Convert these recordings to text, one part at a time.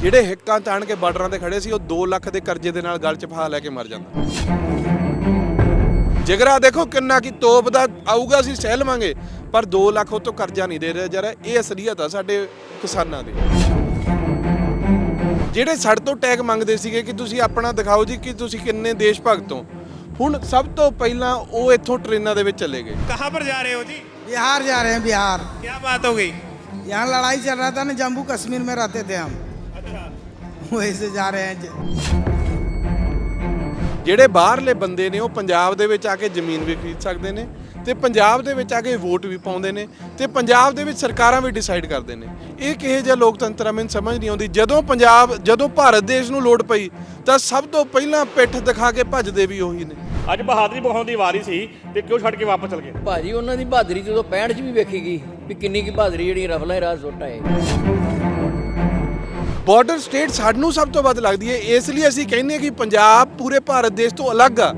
ਜਿਹੜੇ ਹਿੱਕਾਂ ਤਾਣ ਕੇ ਬਾਰਡਰਾਂ ਤੇ ਖੜੇ ਸੀ ਉਹ 2 ਲੱਖ ਦੇ ਕਰਜ਼ੇ ਦੇ ਨਾਲ ਗਲ ਚ ਫਾ ਲੈ ਕੇ ਮਰ ਜਾਂਦਾ ਜਿਗਰਾ ਦੇਖੋ ਕਿੰਨਾ ਕੀ ਤੋਪ ਦਾ ਆਊਗਾ ਅਸੀਂ ਸਹਿ ਲਵਾਂਗੇ ਪਰ 2 ਲੱਖ ਉਹ ਤੋਂ ਕਰਜ਼ਾ ਨਹੀਂ ਦੇ ਰਿਹਾ ਜਰਾ ਇਹ ਅਸਲੀਅਤ ਆ ਸਾਡੇ ਕਿਸਾਨਾਂ ਦੀ ਜਿਹੜੇ ਸਾਡੇ ਤੋਂ ਟੈਗ ਮੰਗਦੇ ਸੀਗੇ ਕਿ ਤੁਸੀਂ ਆਪਣਾ ਦਿਖਾਓ ਜੀ ਕਿ ਤੁਸੀਂ ਕਿੰਨੇ ਦੇਸ਼ ਭਗਤ ਹੋ ਹੁਣ ਸਭ ਤੋਂ ਪਹਿਲਾਂ ਉਹ ਇੱਥੋਂ ਟ੍ਰੇਨਾਂ ਦੇ ਵਿੱਚ ਚਲੇ ਗਏ कहाँ पर जा रहे हो जी बिहार जा रहे हैं बिहार क्या बात हो गई यहाँ लड़ाई चल रहा था ना जम्मू कश्मीर में रहते थे हम अच्छा वहीं से जा रहे हैं ਜਿਹੜੇ ਬਾਹਰਲੇ ਬੰਦੇ ਨੇ ਉਹ ਪੰਜਾਬ ਦੇ ਵਿੱਚ ਆ ਕੇ ਜ਼ਮੀਨ ਵੀ ਖਰੀਦ ਸਕਦੇ ਨੇ ਤੇ ਪੰਜਾਬ ਦੇ ਵਿੱਚ ਆ ਕੇ ਵੋਟ ਵੀ ਪਾਉਂਦੇ ਨੇ ਤੇ ਪੰਜਾਬ ਦੇ ਵਿੱਚ ਸਰਕਾਰਾਂ ਵੀ ਡਿਸਾਈਡ ਕਰਦੇ ਨੇ ਇਹ ਕਿਹੋ ਜਿਹਾ ਲੋਕਤੰਤਰ ਆ ਮੈਨੂੰ ਸਮਝ ਨਹੀਂ ਆਉਂਦੀ ਜਦੋਂ ਪੰਜਾਬ ਜਦੋਂ ਭਾਰਤ ਦੇਸ਼ ਨੂੰ ਲੋੜ ਪਈ ਤਾਂ ਸਭ ਤੋਂ ਪਹਿਲਾਂ ਪਿੱਠ ਦਿਖਾ ਕੇ ਭੱਜਦੇ ਵੀ ਉਹੀ ਨੇ ਅੱਜ ਬਹਾਦਰੀ ਵਿਖਾਉਣ ਦੀ ਵਾਰੀ ਸੀ ਤੇ ਕਿਉਂ ਛੱਡ ਕੇ ਵਾਪਸ ਚਲ ਗਏ ਭਾਜੀ ਉਹਨਾਂ ਦੀ ਬਹਾਦਰੀ ਜਦੋਂ 65 ਚ ਵੀ ਵੇਖੀਗੀ ਵੀ ਕਿੰਨੀ ਕੀ ਬਹਾਦਰੀ ਜਿਹੜੀ ਰਫਲਾ ਹੀ ਰਾਹ ਸੁੱਟ ਆਏ ਬਾਰਡਰ ਸਟੇਟ ਸਾਨੂੰ ਸਭ ਤੋਂ ਵੱਧ ਲੱਗਦੀ ਹੈ, ਇਸ ਲਈ ਅਸੀਂ ਕਹਿੰਦੇ ਹਾਂ ਕਿ ਪੰਜਾਬ ਪੂਰੇ ਭਾਰਤ ਦੇਸ਼ ਤੋਂ ਅਲੱਗ ਆ।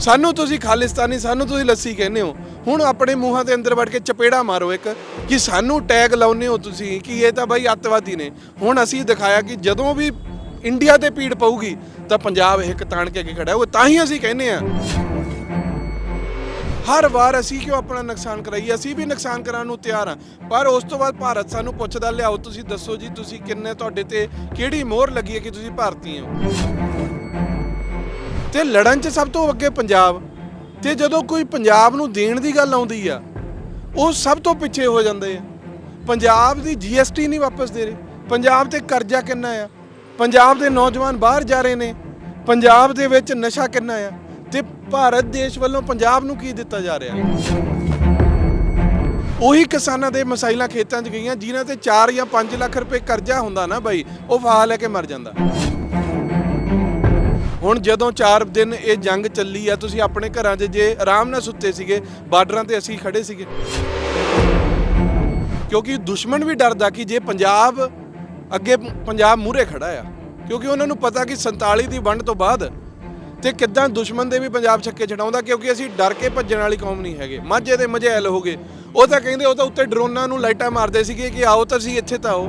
ਸਾਨੂੰ ਤੁਸੀਂ ਖਾਲਿਸਤਾਨੀ, ਸਾਨੂੰ ਤੁਸੀਂ ਲੱਸੀ ਕਹਿੰਦੇ ਹੋ। ਹੁਣ ਆਪਣੇ ਮੂੰਹਾਂ ਦੇ ਅੰਦਰ ਵੜ ਕੇ ਚਪੇੜਾ ਮਾਰੋ ਇੱਕ, ਕਿ ਸਾਨੂੰ ਟੈਗ ਲਾਉਨੇ ਹੋ ਤੁਸੀਂ ਕਿ ਇਹ ਤਾਂ ਬਾਈ ਅੱਤਵਾਦੀ ਨੇ। ਹੁਣ ਅਸੀਂ ਦਿਖਾਇਆ ਕਿ ਜਦੋਂ ਵੀ ਇੰਡੀਆ ਤੇ ਪੀੜ ਪਊਗੀ, ਤਾਂ ਪੰਜਾਬ ਇੱਕ ਤਾਣ ਕੇ ਅੱਗੇ ਖੜਾ ਹੋਊਗਾ ਤਾਂ ਹੀ ਅਸੀਂ ਕਹਿੰਦੇ ਆ ਹਰ ਵਾਰ ਅਸੀਂ ਕਿਉਂ ਆਪਣਾ ਨੁਕਸਾਨ ਕਰਾਈਏ? ਅਸੀਂ ਵੀ ਨੁਕਸਾਨ ਕਰਾਉਣ ਨੂੰ ਤਿਆਰ ਹਾਂ। ਪਰ ਉਸ ਤੋਂ ਬਾਅਦ ਭਾਰਤ ਸਾਨੂੰ ਪੁੱਛਦਾ, ਲਿਆਓ, ਤੁਸੀਂ ਦੱਸੋ ਜੀ, ਤੁਸੀਂ ਕਿੰਨੇ ਤੁਹਾਡੇ ਤੇ ਕਿਹੜੀ ਮੋਹਰ ਲੱਗੀ ਹੈ ਕਿ ਤੁਸੀਂ ਭਾਰਤੀ ਹੋ? ਤੇ ਲੜਨ 'ਚ ਸਭ ਤੋਂ ਅੱਗੇ ਪੰਜਾਬ। ਤੇ ਜਦੋਂ ਕੋਈ ਪੰਜਾਬ ਨੂੰ ਦੇਣ ਦੀ ਗੱਲ ਆਉਂਦੀ ਆ, ਉਹ ਸਭ ਤੋਂ ਪਿੱਛੇ ਹੋ ਜਾਂਦੇ ਆ। ਪੰਜਾਬ ਦੀ ਜੀਐਸਟੀ ਨਹੀਂ ਵਾਪਸ ਦੇ ਰਹੇ। ਪੰਜਾਬ ਤੇ ਕਰਜ਼ਾ ਕਿੰਨਾ ਆ? ਪੰਜਾਬ ਦੇ ਨੌਜਵਾਨ ਬਾਹਰ ਜਾ ਰਹੇ ਨੇ। ਪੰਜਾਬ ਦੇ ਵਿੱਚ ਨਸ਼ਾ ਕਿੰਨਾ ਆ? ਤੇ ਭਾਰਤ ਦੇਸ਼ ਵੱਲੋਂ ਪੰਜਾਬ ਨੂੰ ਕੀ ਦਿੱਤਾ ਜਾ ਰਿਹਾ? ਉਹੀ ਕਿਸਾਨਾਂ ਦੇ ਮਸਾਇਲਾਂ ਖੇਤਾਂ 'ਚ ਗਈਆਂ, ਜਿਨ੍ਹਾਂ ਤੇ 4 ਜਾਂ 5 ਲੱਖ ਰੁਪਏ ਕਰਜ਼ਾ ਹੁੰਦਾ ਨਾ ਬਾਈ, ਉਹ ਫਾਹਾ ਲੈ ਕੇ ਮਰ ਜਾਂਦਾ। ਹੁਣ ਜਦੋਂ 4 ਦਿਨ ਇਹ ਜੰਗ ਚੱਲੀ ਆ, ਤੁਸੀਂ ਆਪਣੇ ਘਰਾਂ 'ਚ ਜੇ ਆਰਾਮ ਨਾਲ ਸੁੱਤੇ ਸੀਗੇ, ਬਾਰਡਰਾਂ ਤੇ ਅਸੀਂ ਖੜੇ ਸੀਗੇ। ਕਿਉਂਕਿ ਦੁਸ਼ਮਣ ਵੀ ਡਰਦਾ ਕਿ ਜੇ ਪੰਜਾਬ ਅੱਗੇ, ਪੰਜਾਬ ਮੂਹਰੇ ਖੜਾ ਆ, ਕਿਉਂਕਿ ਉਹਨਾਂ ਨੂੰ ਪਤਾ ਕਿ 47 ਦੀ ਵੰਡ ਤੋਂ ਬਾਅਦ ਤੇ ਕਿੱਦਾਂ ਦੁਸ਼ਮਣ ਦੇ ਵੀ ਪੰਜਾਬ ਛੱਕੇ ਛਡਾਉਂਦਾ, ਕਿਉਂਕਿ ਅਸੀਂ ਡਰ ਕੇ ਭੱਜਣ ਵਾਲੀ ਕੌਮ ਨਹੀਂ ਹੈਗੇ। ਮਾਝੇ ਦੇ ਮਝੈਲ ਹੋ ਗਏ। ਉਹ ਤਾਂ ਕਹਿੰਦੇ, ਉਹ ਤਾਂ ਉੱਤੇ ਡਰੋਨਾਂ ਨੂੰ ਲਾਈਟਾਂ ਮਾਰਦੇ ਸੀਗੇ ਕਿ ਆਓ ਤਾਂ ਅਸੀਂ ਇੱਥੇ ਤਾਂ ਆਓ।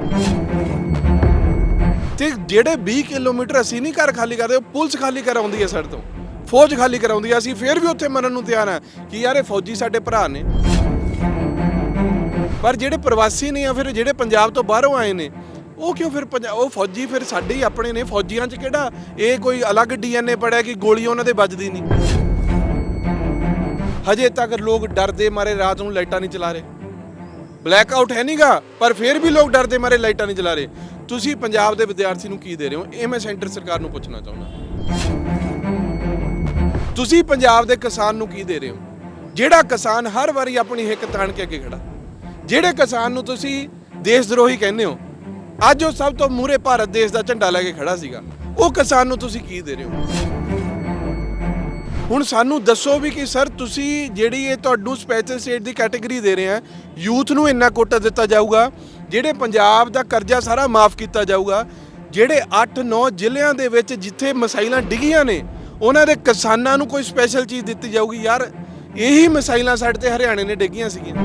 ਤੇ ਜਿਹੜੇ 20 ਕਿਲੋਮੀਟਰ ਅਸੀਂ ਨਹੀਂ ਘਰ ਖਾਲੀ ਕਰਦੇ, ਉਹ ਪੁਲਿਸ ਖਾਲੀ ਕਰਾਉਂਦੀ ਹੈ ਸਾਡੇ ਤੋਂ। ਫੌਜ ਖਾਲੀ ਕਰਾਉਂਦੀ ਹੈ। ਅਸੀਂ ਫੇਰ ਵੀ ਉੱਥੇ ਮਰਨ ਨੂੰ ਤਿਆਰ ਹਾਂ ਕਿ ਯਾਰ ਇਹ ਫੌਜੀ ਸਾਡੇ ਭਰਾ ਨੇ। ਪਰ ਜਿਹੜੇ ਪ੍ਰਵਾਸੀ ਨੇ ਜਾਂ ਫਿਰ ਜਿਹੜੇ ਪੰਜਾਬ ਤੋਂ ਬਾਹਰੋਂ ਆਏ ਨੇ ਉਹ ਕਿਉਂ ਫਿਰ ਪੰਜਾ- ਉਹ ਫੌਜੀ ਫਿਰ ਸਾਡੇ ਹੀ ਆਪਣੇ ਨੇ, ਫੌਜੀਆਂ 'ਚ ਕਿਹੜਾ? ਇਹ ਕੋਈ ਅਲੱਗ ਡੀਐਨਏ ਪੜਿਆ ਕਿ ਗੋਲੀ ਉਹਨਾਂ ਦੇ ਵੱਜਦੀ ਨਹੀਂ? ਹਜੇ ਤੱਕ ਲੋਕ ਡਰਦੇ ਮਾਰੇ ਰਾਤ ਨੂੰ ਲਾਈਟਾਂ ਨਹੀਂ ਚਲਾ ਰਹੇ। ਬਲੈਕ ਆਊਟ ਹੈ ਨਹੀਂਗਾ ਪਰ ਫਿਰ ਵੀ ਲੋਕ ਡਰਦੇ ਮਾਰੇ ਲਾਈਟਾਂ ਨਹੀਂ ਚਲਾ ਰਹੇ। ਤੁਸੀਂ ਪੰਜਾਬ ਦੇ ਵਿਦਿਆਰਥੀ ਨੂੰ ਕੀ ਦੇ ਰਹੇ ਹੋ? ਇਹ ਮੈਂ ਸੈਂਟਰ ਸਰਕਾਰ ਨੂੰ ਪੁੱਛਣਾ ਚਾਹੁੰਦਾ। ਤੁਸੀਂ ਪੰਜਾਬ ਦੇ ਕਿਸਾਨ ਨੂੰ ਕੀ ਦੇ ਰਹੇ ਹੋ? ਜਿਹੜਾ ਕਿਸਾਨ ਹਰ ਵਾਰੀ ਆਪਣੀ ਹਿੱਕ ਤਾਣ ਕੇ ਅੱਗੇ ਖੜਾ। ਜਿਹੜੇ ਕਿਸਾਨ ਨੂੰ ਤੁਸੀਂ ਦੇਸ਼ ਦਰੋਹੀ ਕਹਿੰਦੇ ਹੋ ਅੱਜ ਉਹ ਸਭ ਤੋਂ ਮੂਹਰੇ ਭਾਰਤ ਦੇਸ਼ ਦਾ ਝੰਡਾ ਲੈ ਕੇ ਖੜਾ ਸੀਗਾ। ਉਹ ਕਿਸਾਨ ਨੂੰ ਤੁਸੀਂ ਕੀ ਦੇ ਰਹੇ ਹੋ? ਹੁਣ ਸਾਨੂੰ ਦੱਸੋ ਵੀ ਕਿ ਸਰ ਤੁਸੀਂ ਜਿਹੜੀ ਇਹ ਤੁਹਾਨੂੰ ਸਪੈਸ਼ਲ ਸਟੇਟ ਦੀ ਕੈਟਾਗਰੀ ਦੇ ਰਹੇ ਆ ਯੂਥ ਨੂੰ ਇੰਨਾ ਕੋਟਾ ਦਿੱਤਾ ਜਾਊਗਾ, ਜਿਹੜੇ ਪੰਜਾਬ ਦਾ ਕਰਜ਼ਾ ਸਾਰਾ ਮਾਫ ਕੀਤਾ ਜਾਊਗਾ, ਜਿਹੜੇ 8-9 ਜ਼ਿਲ੍ਹਿਆਂ ਦੇ ਵਿੱਚ ਜਿੱਥੇ ਮਸਾਈਲਾਂ ਡਿੱਗੀਆਂ ਨੇ, ਉਹਨਾਂ ਦੇ ਕਿਸਾਨਾਂ ਨੂੰ ਕੋਈ ਸਪੈਸ਼ਲ ਚੀਜ਼ ਦਿੱਤੀ ਜਾਊਗੀ। ਯਾਰ, ਇਹੀ ਮਸਾਈਲਾਂ ਸਾਡੇ ਤੇ ਹਰਿਆਣੇ ਨੇ ਡਿੱਗੀਆਂ ਸੀਗੀਆਂ।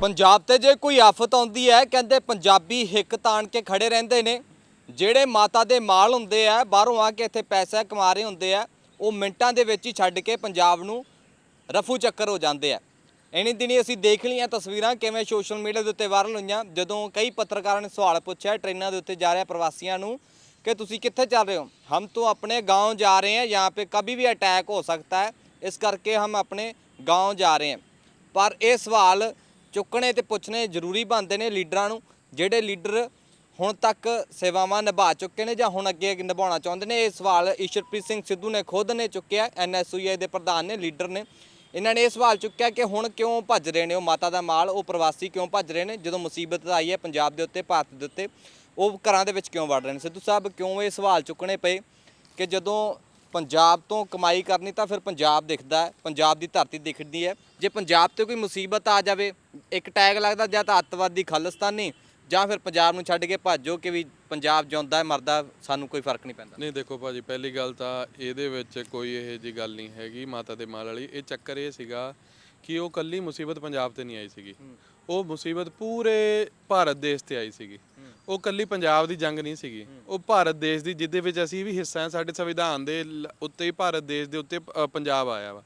ਪੰਜਾਬ ਤੇ ਜੇ ਕੋਈ ਆਫਤ ਆਉਂਦੀ ਹੈ, ਕਹਿੰਦੇ ਪੰਜਾਬੀ ਹਿੱਕ ਤਾਣ ਕੇ ਖੜੇ ਰਹਿੰਦੇ ਨੇ। ਜਿਹੜੇ ਮਾਤਾ ਦੇ ਮਾਲ ਹੁੰਦੇ ਆ, ਬਾਹਰੋਂ ਆ ਕੇ ਇੱਥੇ ਪੈਸਾ ਕਮਾ ਰਹੇ ਹੁੰਦੇ ਆ, ਉਹ ਮਿੰਟਾਂ ਦੇ ਵਿੱਚ ਹੀ ਛੱਡ ਕੇ ਪੰਜਾਬ ਨੂੰ ਰਫੂ ਚੱਕਰ ਹੋ ਜਾਂਦੇ ਆ। ਇਨੀ ਦਿਨੀ ਅਸੀਂ ਦੇਖ ਲਈਆਂ ਤਸਵੀਰਾਂ ਕਿਵੇਂ ਸੋਸ਼ਲ ਮੀਡੀਆ ਦੇ ਉੱਤੇ ਵਾਇਰਲ ਹੋਈਆਂ। ਜਦੋਂ ਕਈ ਪੱਤਰਕਾਰਾਂ ਨੇ ਸਵਾਲ ਪੁੱਛਿਆ ਟ੍ਰੇਨਾਂ ਦੇ ਉੱਤੇ ਜਾ ਰਿਹਾ ਪ੍ਰਵਾਸੀਆਂ ਨੂੰ ਕਿ ਤੁਸੀਂ ਕਿੱਥੇ ਚੱਲ ਰਹੇ ਹੋ? ਹਮ ਤੋਂ ਆਪਣੇ ਗਾਉਂ ਜਾ ਰਹੇ ਹਾਂ ਜਾਂ ਪੇ ਕभी ਵੀ ਅਟੈਕ ਹੋ ਸਕਦਾ ਹੈ। ਇਸ ਕਰਕੇ ਹਮ ਆਪਣੇ ਗਾਉਂ ਜਾ ਰਹੇ ਹਾਂ ਪਰ ਇਹ ਸਵਾਲ ਚੁੱਕਣੇ ਤੇ ਪੁੱਛਣੇ ਜ਼ਰੂਰੀ ਬਣਦੇ ਨੇ ਲੀਡਰਾਂ ਨੂੰ, ਜਿਹੜੇ ਲੀਡਰ ਹੁਣ ਤੱਕ ਸੇਵਾਵਾਂ ਨਿਭਾ ਚੁੱਕੇ ਨੇ ਜਾਂ ਹੁਣ ਅੱਗੇ ਨਿਭਾਉਣਾ ਚਾਹੁੰਦੇ ਨੇ, ਇਹ ਸਵਾਲ ਈਸ਼ਰਪ੍ਰੀਤ ਸਿੰਘ ਸਿੱਧੂ ਨੇ ਖੁਦ ਨੇ ਚੁੱਕਿਆ ਐਨਐਸਯੂਆਈ ਦੇ ਪ੍ਰਧਾਨ ਨੇ, ਲੀਡਰ ਨੇ। ਇਹਨਾਂ ਨੇ ਇਹ ਸਵਾਲ ਚੁੱਕਿਆ ਕਿ ਹੁਣ ਕਿਉਂ ਭੱਜ ਰਹੇ ਨੇ ਉਹ ਮਾਤਾ ਦਾ ਮਾਲ, ਉਹ ਪ੍ਰਵਾਸੀ ਕਿਉਂ ਭੱਜ ਰਹੇ ਨੇ, ਜਦੋਂ ਮੁਸੀਬਤ ਆਈ ਹੈ ਪੰਜਾਬ ਦੇ ਉੱਤੇ, ਭਾਰਤ ਦੇ ਉੱਤੇ, ਉਹ ਘਰਾਂ ਦੇ ਵਿੱਚ ਕਿਉਂ ਵੜ ਰਹੇ ਨੇ? ਸਿੱਧੂ ਸਾਹਿਬ, ਕਿਉਂ ਇਹ ਸਵਾਲ ਚੁੱਕਣੇ ਪਏ ਕਿ ਜਦੋਂ ਪੰਜਾਬ ਤੋਂ ਕਮਾਈ ਕਰਨੀ ਤਾਂ ਫਿਰ ਪੰਜਾਬ ਦਿਖਦਾ ਹੈ ਪੰਜਾਬ ਦੀ ਧਰਤੀ ਦਿਖਦੀ ਹੈ। ਜੇ ਪੰਜਾਬ ਤੇ ਕੋਈ ਮੁਸੀਬਤ ਆ ਜਾਵੇ ਇੱਕ ਟੈਗ ਲੱਗਦਾ ਜਾਂ ਤਾਂ ਅੱਤਵਾਦੀ ਖਾਲਿਸਤਾਨੀ ਜਾਂ ਫਿਰ ਪੰਜਾਬ ਨੂੰ ਛੱਡ ਕੇ ਭਾਜੋ ਕਿ ਵੀ ਪੰਜਾਬ ਜਿਉਂਦਾ ਹੈ ਮਰਦਾ ਸਾਨੂੰ ਕੋਈ ਫ਼ਰਕ ਨਹੀਂ ਪੈਂਦਾ। ਨਹੀਂ ਦੇਖੋ ਭਾਜੀ ਪਹਿਲੀ ਗੱਲ ਤਾਂ ਇਹਦੇ ਵਿੱਚ ਕੋਈ ਇਹ ਜੀ ਗੱਲ ਨਹੀਂ ਹੈਗੀ ਮਾਤਾ ਦੇ ਮਾਲ ਵਾਲੀ। ਇਹ ਚੱਕਰ ਇਹ ਸੀਗਾ ਕਿ ਉਹ ਕੱਲੀ ਮੁਸੀਬਤ ਪੰਜਾਬ ਤੇ ਨਹੀਂ ਆਈ ਸੀਗੀ। ਉਹ ਮੁਸੀਬਤ ਪੂਰੇ ਭਾਰਤ ਦੇਸ਼ ਤੇ ਆਈ ਸੀਗੀ। ਉਹ ਕੱਲੀ ਪੰਜਾਬ ਦੀ ਜੰਗ ਨਹੀਂ ਸੀਗੀ। ਉਹ ਭਾਰਤ ਦੇਸ਼ ਦੀ ਜਿਹਦੇ ਵਿੱਚ ਅਸੀਂ ਵੀ ਹਿੱਸਾ ਹਾਂ ਸਾਡੇ ਸੰਵਿਧਾਨ ਦੇ ਲ- ਉੱਤੇ ਹੀ ਭਾਰਤ ਦੇਸ਼ ਦੇ ਉੱਤੇ ਅ, ਪੰਜਾਬ ਆਇਆ ਵਾ।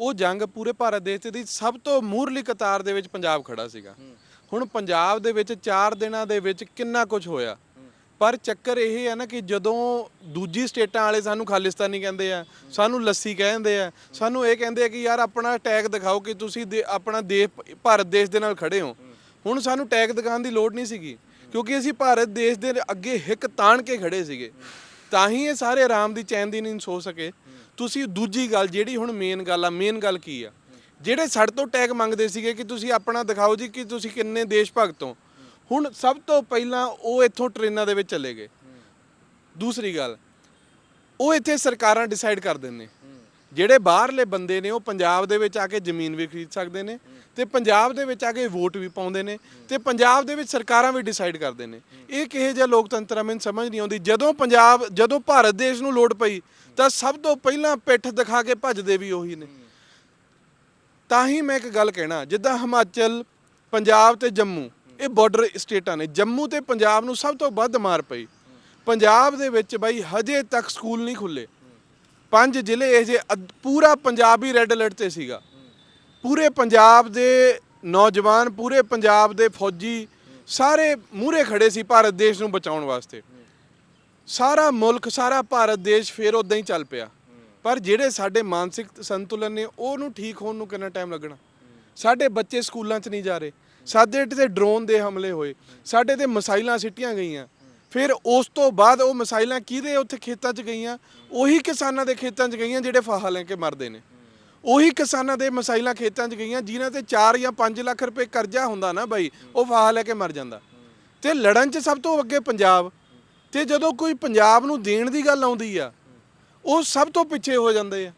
ਉਹ ਜੰਗ ਪੂਰੇ ਭਾਰਤ ਦੇਸ਼ ਦੀ ਸਭ ਤੋਂ ਮੂਹਰਲੀ ਕਤਾਰ ਦੇ ਵਿੱਚ ਪੰਜਾਬ ਖੜਾ ਸੀਗਾ। ਹੁਣ ਪੰਜਾਬ ਦੇ ਵਿੱਚ 4 ਦਿਨਾਂ ਦੇ ਵਿੱਚ ਕਿੰਨਾ ਕੁਝ ਹੋਇਆ। ਪਰ ਚੱਕਰ ਇਹ ਹੈ ਨਾ ਕਿ ਜਦੋਂ ਦੂਜੀ ਸਟੇਟਾਂ ਵਾਲੇ ਸਾਨੂੰ ਖਾਲਿਸਤਾਨੀ ਕਹਿੰਦੇ ਆ ਸਾਨੂੰ ਲੱਸੀ ਕਹਿੰਦੇ ਆ ਸਾਨੂੰ ਇਹ ਕਹਿੰਦੇ ਆ ਕਿ ਯਾਰ ਆਪਣਾ ਟੈਗ ਦਿਖਾਓ ਕਿ ਤੁਸੀਂ ਦੇ- ਆਪਣਾ ਦੇਸ਼ ਭਾਰਤ ਦੇਸ਼ ਦੇ ਨਾਲ ਖੜੇ ਹੋ। ਹੁਣ ਸਾਨੂੰ ਟੈਗ ਦਿਖਾਉਣ ਦੀ ਲੋੜ ਨਹੀਂ ਸੀਗੀ। ਕਿਉਂਕਿ ਅਸੀਂ ਭਾਰਤ ਦੇਸ਼ ਦੇ ਅੱਗੇ ਹਿੱਕ ਤਾਣ ਕੇ ਖੜੇ ਸੀਗੇ। ਤਾਂ ਹੀ ਇਹ ਸਾਰੇ ਆਰਾਮ ਦੀ ਚੈਨ ਦੀ ਨੀਂਦ ਸੋ ਸਕੇ। ਤੁਸੀਂ ਦੂਜੀ ਗੱਲ, ਜਿਹੜੀ ਹੁਣ ਮੇਨ ਗੱਲ ਆ ਮੇਨ ਗੱਲ ਕੀ ਆ? ਜਿਹੜੇ ਸਾਡੇ ਤੋਂ ਟੈਗ ਮੰਗਦੇ ਸੀਗੇ ਕਿ ਤੁਸੀਂ ਆਪਣਾ ਦਿਖਾਓ ਜੀ ਕਿ ਤੁਸੀਂ ਕਿੰਨੇ ਦੇਸ਼ ਭਗਤ ਹੋ। ਹੁਣ ਸਭ ਤੋਂ ਪਹਿਲਾਂ ਉਹ ਇੱਥੋਂ ਟ੍ਰੇਨਾਂ ਦੇ ਵਿੱਚ ਚਲੇ ਗਏ। ਦੂਸਰੀ ਗੱਲ, ਉਹ ਇੱਥੇ ਸਰਕਾਰਾਂ ਡਿਸਾਈਡ ਕਰ ਦਿੰਦੇ। ਜਿਹੜੇ ਬਾਹਰਲੇ ਬੰਦੇ ਨੇ ਉਹ ਪੰਜਾਬ ਦੇ ਵਿੱਚ ਆ ਕੇ ਜ਼ਮੀਨ ਵੀ ਖਰੀਦ ਸਕਦੇ ਨੇ ਤੇ ਪੰਜਾਬ ਦੇ ਵਿੱਚ ਆ ਕੇ ਵੋਟ ਵੀ ਪਾਉਂਦੇ ਨੇ ਤੇ ਪੰਜਾਬ ਦੇ ਵਿੱਚ ਸਰਕਾਰਾਂ ਵੀ ਡਿਸਾਈਡ ਕਰਦੇ ਨੇ। ਇਹ ਕਿਹੋ ਜਿਹਾ ਲੋਕਤੰਤਰ ਆ, ਮੈਨੂੰ ਸਮਝ ਨਹੀਂ ਆਉਂਦੀ। ਜਦੋਂ ਪੰਜਾਬ, ਜਦੋਂ ਭਾਰਤ ਦੇਸ਼ ਨੂੰ ਲੋੜ ਪਈ, ਤਾਂ ਸਭ ਤੋਂ ਪਹਿਲਾਂ ਪਿੱਠ ਦਿਖਾ ਕੇ ਭੱਜਦੇ ਵੀ ਉਹੀ ਨੇ। ਤਾਂ ਹੀ ਮੈਂ ਇੱਕ ਗੱਲ ਕਹਿਣਾ, ਜਿੱਦਾਂ ਹਿਮਾਚਲ, ਪੰਜਾਬ ਤੇ ਜੰਮੂ, ਇਹ ਬਾਰਡਰ ਸਟੇਟਾਂ ਨੇ। ਜੰਮੂ ਤੇ ਪੰਜਾਬ ਨੂੰ ਸਭ ਤੋਂ ਵੱਧ ਮਾਰ ਪਈ। ਪੰਜਾਬ ਦੇ ਵਿੱਚ ਬਾਈ, ਹਜੇ ਤੱਕ ਸਕੂਲ ਨਹੀਂ ਖੁੱਲੇ। ਪੰਜ ਜ਼ਿਲ੍ਹੇ ਇਹ ਜੇ ਅੱਧ- ਪੂਰਾ ਪੰਜਾਬ ਹੀ ਰੈੱਡ ਅਲਰਟ ਤੇ ਸੀਗਾ। ਪੂਰੇ ਪੰਜਾਬ ਦੇ ਨੌਜਵਾਨ, ਪੂਰੇ ਪੰਜਾਬ ਦੇ ਫੌਜੀ ਸਾਰੇ ਮੂਹਰੇ ਖੜੇ ਸੀ ਭਾਰਤ ਦੇਸ਼ ਨੂੰ ਬਚਾਉਣ ਵਾਸਤੇ। ਸਾਰਾ ਮੁਲਕ, ਸਾਰਾ ਭਾਰਤ ਦੇਸ਼ ਫੇਰ ਉਦਾਂ ਹੀ ਚੱਲ ਪਿਆ। ਪਰ ਜਿਹੜੇ ਸਾਡੇ ਮਾਨਸਿਕ ਸੰਤੁਲਨ ਨੇ, ਉਹਨੂੰ ਠੀਕ ਹੋਣ ਨੂੰ ਕਿੰਨਾ ਟਾਈਮ ਲੱਗਣਾ? ਸਾਡੇ ਬੱਚੇ ਸਕੂਲਾਂ 'ਚ ਨਹੀਂ ਜਾ ਰਹੇ। ਸਾਡੇ ਤੇ ਡਰੋਨ ਦੇ ਹਮਲੇ ਹੋਏ। ਸਾਡੇ ਤੇ ਮਿਸਾਈਲਾਂ ਸਿੱਟੀਆਂ ਗਈਆਂ। ਫਿਰ ਉਸ ਤੋਂ ਬਾਅਦ ਉਹ ਮਿਸਾਈਲਾਂ ਕਿਹਦੇ ਉੱਥੇ ਖੇਤਾਂ 'ਚ ਗਈਆਂ? ਉਹੀ ਕਿਸਾਨਾਂ ਦੇ ਖੇਤਾਂ 'ਚ ਗਈਆਂ ਜਿਹੜੇ ਫਾਹਾ ਲੈ ਕੇ ਮਰਦੇ ਨੇ। ਉਹੀ ਕਿਸਾਨਾਂ ਦੇ ਮਿਸਾਈਲਾਂ ਖੇਤਾਂ 'ਚ ਗਈਆਂ ਜਿਨ੍ਹਾਂ ਤੇ 4 ਜਾਂ 5 ਲੱਖ ਰੁਪਏ ਕਰਜ਼ਾ ਹੁੰਦਾ ਨਾ ਬਾਈ, ਉਹ ਫਾਹਾ ਲੈ ਕੇ ਮਰ ਜਾਂਦਾ। ਤੇ ਲੜਨ 'ਚ ਸਭ ਤੋਂ ਅੱਗੇ ਪੰਜਾਬ। ਤੇ ਜਦੋਂ ਕੋਈ ਪੰਜਾਬ ਨੂੰ ਦੇਣ ਦੀ ਗੱਲ ਆਉਂਦੀ ਆ, ਉਹ ਸਭ ਤੋਂ ਪਿੱਛੇ ਹੋ ਜਾਂਦੇ ਆ।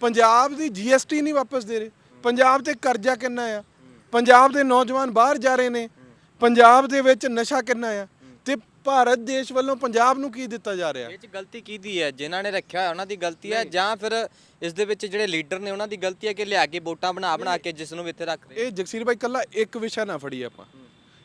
ਪੰਜਾਬ ਦੀ ਜੀਐਸਟੀ ਨਹੀਂ ਵਾਪਸ ਦੇ ਰਹੇ। ਪੰਜਾਬ ਤੇ ਕਰਜ਼ਾ ਕਿੰਨਾ ਆ? ਪੰਜਾਬ ਦੇ ਨੌਜਵਾਨ ਬਾਹਰ ਜਾ ਰਹੇ ਨੇ। ਪੰਜਾਬ ਦੇ ਵਿੱਚ ਨਸ਼ਾ ਕਿੰਨਾ ਆ? ਭਾਰਤ ਦੇਸ਼ ਵੱਲੋਂ ਪੰਜਾਬ ਨੂੰ ਕੀ ਦਿੱਤਾ ਜਾ ਰਿਹਾ? ਇਹ ਚ ਗਲਤੀ ਕਿਹਦੀ ਹੈ? ਜਿਨ੍ਹਾਂ ਨੇ ਰੱਖਿਆ ਹੋਇਆ ਉਹਨਾਂ ਦੀ ਗਲਤੀ ਹੈ ਜਾਂ ਫਿਰ ਇਸ ਦੇ ਵਿੱਚ ਜਿਹੜੇ ਲੀਡਰ ਨੇ ਉਹਨਾਂ ਦੀ ਗਲਤੀ ਹੈ ਕਿ ਲਿਆ ਕੇ ਵੋਟਾਂ ਬਣਾ ਬਣਾ ਕੇ ਜਿਸ ਨੂੰ ਵੀ ਇੱਥੇ ਰੱਖ ਰਹੇ? ਇਹ ਜਗਸੀਰ ਭਾਈ ਕੱਲਾ ਇੱਕ ਵਿਸ਼ਾ ਨਾ ਫੜੀ ਆਪਾਂ।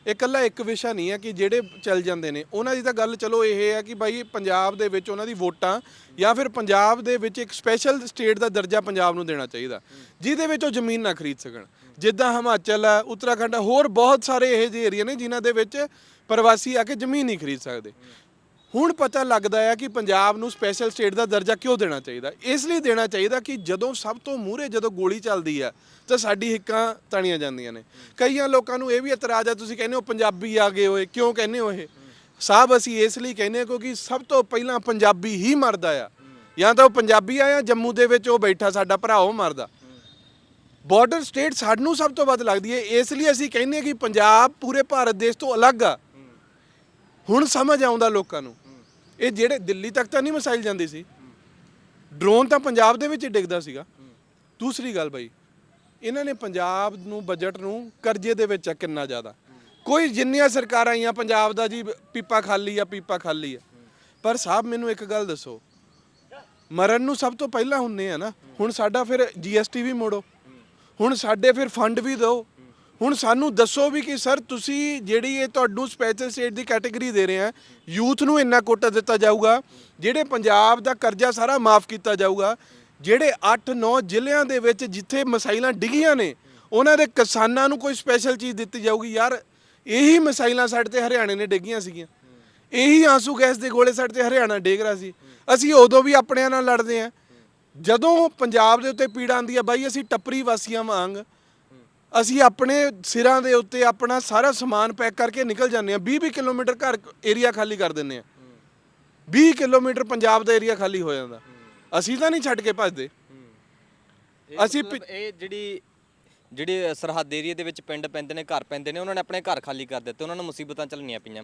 ਇਹ ਕੱਲਾ ਇੱਕ ਵਿਸ਼ਾ ਨਹੀਂ ਹੈ ਕਿ ਜਿਹੜੇ ਚੱਲ ਜਾਂਦੇ ਨੇ। ਉਹਨਾਂ ਦੀ ਤਾਂ ਗੱਲ ਚਲੋ ਇਹ ਹੈ ਕਿ ਭਾਈ ਪੰਜਾਬ ਦੇ ਵਿੱਚ ਉਹਨਾਂ ਦੀ ਵੋਟਾਂ ਜਾਂ ਫਿਰ ਪੰਜਾਬ ਦੇ ਵਿੱਚ ਇੱਕ ਸਪੈਸ਼ਲ ਸਟੇਟ ਦਾ ਦਰਜਾ ਪੰਜਾਬ ਨੂੰ ਦੇਣਾ ਚਾਹੀਦਾ। ਜਿਹਦੇ ਵਿੱਚ ਉਹ ਜ਼ਮੀਨ ਨਾ ਖਰੀਦ ਸਕਣ। ਜਿੱਦਾਂ ਹਿਮਾਚਲ ਹੈ ਉੱਤਰਾਖੰਡ ਹੈ ਹੋਰ ਬਹੁਤ ਸਾਰੇ ਇਹੋ ਜਿਹੇ ਏਰੀਆ ਨੇ ਜਿਨ੍ਹਾਂ ਦੇ ਵਿੱਚ ਪ੍ਰਵਾਸੀ ਆ ਕੇ ਜ਼ਮੀਨ ਨਹੀਂ ਖਰੀਦ ਸਕਦੇ। ਹੁਣ ਪਤਾ ਲੱਗਦਾ ਹੈ ਕਿ ਪੰਜਾਬ ਨੂੰ ਸਪੈਸ਼ਲ ਸਟੇਟ ਦਾ ਦਰਜਾ ਕਿਉਂ ਦੇਣਾ ਚਾਹੀਦਾ? ਇਸ ਲਈ ਦੇਣਾ ਚਾਹੀਦਾ ਕਿ ਜਦੋਂ ਸਭ ਤੋਂ ਮੂਹਰੇ ਜਦੋਂ ਗੋਲੀ ਚੱਲਦੀ ਆ, ਤਾਂ ਸਾਡੀ ਹਿੱਕਾਂ ਤਣੀਆਂ ਜਾਂਦੀਆਂ ਨੇ। ਕਈਆਂ ਲੋਕਾਂ ਨੂੰ ਇਹ ਵੀ ਇਤਰਾਜ਼ ਆ, ਤੁਸੀਂ ਕਹਿੰਦੇ ਹੋ ਪੰਜਾਬੀ ਆ ਗਏ ਹੋਏ, ਕਿਉਂ ਕਹਿੰਦੇ ਹੋ ਇਹ? ਸਾਹਿਬ ਅਸੀਂ ਇਸ ਲਈ ਕਹਿੰਦੇ ਹਾਂ ਕਿਉਂਕਿ ਸਭ ਤੋਂ ਪਹਿਲਾਂ ਪੰਜਾਬੀ ਹੀ ਮਰਦਾ ਆ। ਜਾਂ ਤਾਂ ਉਹ ਪੰਜਾਬੀ ਆ ਜਾਂ ਜੰਮੂ ਦੇ ਵਿੱਚ ਉਹ ਬੈਠਾ, ਸਾਡਾ ਭਰਾ ਉਹ ਮਰਦਾ। ਬਾਰਡਰ ਸਟੇਟ ਸਾਨੂੰ ਸਭ ਤੋਂ ਵੱਧ ਲੱਗਦੀ ਹੈ। ਇਸ ਲਈ ਅਸੀਂ ਕਹਿੰਦੇ ਹਾਂ ਕਿ ਪੰਜਾਬ ਪੂਰੇ ਭਾਰਤ ਦੇਸ਼ ਤੋਂ ਅਲੱਗ ਆ। ਹੁਣ ਸਮਝ ਆਉਂਦਾ ਲੋਕਾਂ ਨੂੰ। ਇਹ ਜਿਹੜੇ ਦਿੱਲੀ ਤੱਕ ਤਾਂ ਨਹੀਂ ਮਿਸਾਈਲ ਜਾਂਦੀ ਸੀ। ਡਰੋਨ ਤਾਂ ਪੰਜਾਬ ਦੇ ਵਿੱਚ ਹੀ ਡਿੱਗਦਾ ਸੀਗਾ। ਦੂਸਰੀ ਗੱਲ ਬਾਈ, ਇਹਨਾਂ ਨੇ ਪੰਜਾਬ ਨੂੰ ਬਜਟ ਨੂੰ ਕਰਜ਼ੇ ਦੇ ਵਿੱਚ ਆ ਕਿੰਨਾ ਜ਼ਿਆਦਾ। ਕੋਈ ਜਿੰਨੀਆਂ ਸਰਕਾਰਾਂ ਆਈਆਂ, ਪੰਜਾਬ ਦਾ ਜੀ ਪੀਪਾ ਖਾਲੀ ਆ, ਪੀਪਾ ਖਾਲੀ ਆ। ਪਰ ਸਾਹਿਬ, ਮੈਨੂੰ ਇੱਕ ਗੱਲ ਦੱਸੋ। ਮਰਨ ਨੂੰ ਸਭ ਤੋਂ ਪਹਿਲਾਂ ਹੁੰਨੇ ਆ ਨਾ। ਹੁਣ ਸਾਡਾ ਫਿਰ ਜੀਐਸਟੀ ਵੀ ਮੋੜੋ। ਹੁਣ ਸਾਡੇ ਫਿਰ ਫੰਡ ਵੀ ਦਿਓ। ਹੁਣ ਸਾਨੂੰ ਦੱਸੋ ਵੀ ਕਿ ਸਰ ਤੁਸੀਂ ਜਿਹੜੀ ਇਹ ਤੁਹਾਨੂੰ ਸਪੈਸ਼ਲ ਸਟੇਟ ਦੀ ਕੈਟਾਗਰੀ ਦੇ ਰਹੇ ਆ ਯੂਥ ਨੂੰ ਇੰਨਾ ਕੋਟਾ ਦਿੱਤਾ ਜਾਊਗਾ, ਜਿਹੜੇ ਪੰਜਾਬ ਦਾ ਕਰਜ਼ਾ ਸਾਰਾ ਮਾਫ ਕੀਤਾ ਜਾਊਗਾ, ਜਿਹੜੇ 8-9 ਜ਼ਿਲ੍ਹਿਆਂ ਦੇ ਵਿੱਚ ਜਿੱਥੇ ਮਸਾਈਲਾਂ ਡਿੱਗੀਆਂ ਨੇ, ਉਹਨਾਂ ਦੇ ਕਿਸਾਨਾਂ ਨੂੰ ਕੋਈ ਸਪੈਸ਼ਲ ਚੀਜ਼ ਦਿੱਤੀ ਜਾਊਗੀ। ਯਾਰ, ਇਹੀ ਮਸਾਈਲਾਂ ਸਾਡੇ ਤੇ ਹਰਿਆਣੇ ਨੇ ਡਿੱਗੀਆਂ ਸੀਗੀਆਂ। ਇਹੀ ਆਂਸੂ ਗੈਸ ਦੇ ਗੋਲੇ ਸਾਡੇ ਤੇ ਹਰਿਆਣਾ ਡਿੱਗ ਰਿਹਾ ਸੀ। ਅਸੀਂ ਉਦੋਂ ਵੀ ਆਪਣਿਆਂ ਨਾਲ ਲੜਦੇ ਆਂ। ਜਦੋਂ ਪੰਜਾਬ ਦੇ ਉੱਤੇ ਪੀੜ ਆਂਦੀ ਆ, ਬਾਈ ਅਸੀਂ ਟੱਪਰੀ ਵਾਸੀਆਂ ਵਾਂਗ ਅਸੀਂ ਆਪਣੇ ਸਿਰਾਂ ਦੇ ਉੱਤੇ ਆਪਣਾ ਸਾਰਾ ਸਮਾਨ ਪੈਕ ਕਰਕੇ ਨਿਕਲ ਜਾਂਦੇ ਆ 20 20 ਕਿਲੋਮੀਟਰ ਘਰ ਏਰੀਆ ਖਾਲੀ ਕਰ ਦਿੰਦੇ ਆ 20 ਕਿਲੋਮੀਟਰ ਪੰਜਾਬ ਦਾ ਏਰੀਆ ਖਾਲੀ ਹੋ ਜਾਂਦਾ। ਅਸੀਂ ਤਾਂ ਨਹੀਂ ਛੱਡ ਕੇ ਭੱਜਦੇ। ਅਸੀਂ ਇਹ ਜਿਹੜੀ ਜਿਹੜੇ ਸਰਹੱਦ ਏਰੀਆ ਦੇ ਵਿੱਚ ਪਿੰਡ ਪੈਂਦੇ ਨੇ ਘਰ ਪੈਂਦੇ ਨੇ ਉਹਨਾਂ ਨੇ ਆਪਣੇ ਘਰ ਖਾਲੀ ਕਰ ਦਿੱਤੇ ਉਹਨਾਂ ਨੂੰ ਮੁਸੀਬਤਾਂ ਚੱਲਣੀਆਂ ਪਈਆਂ।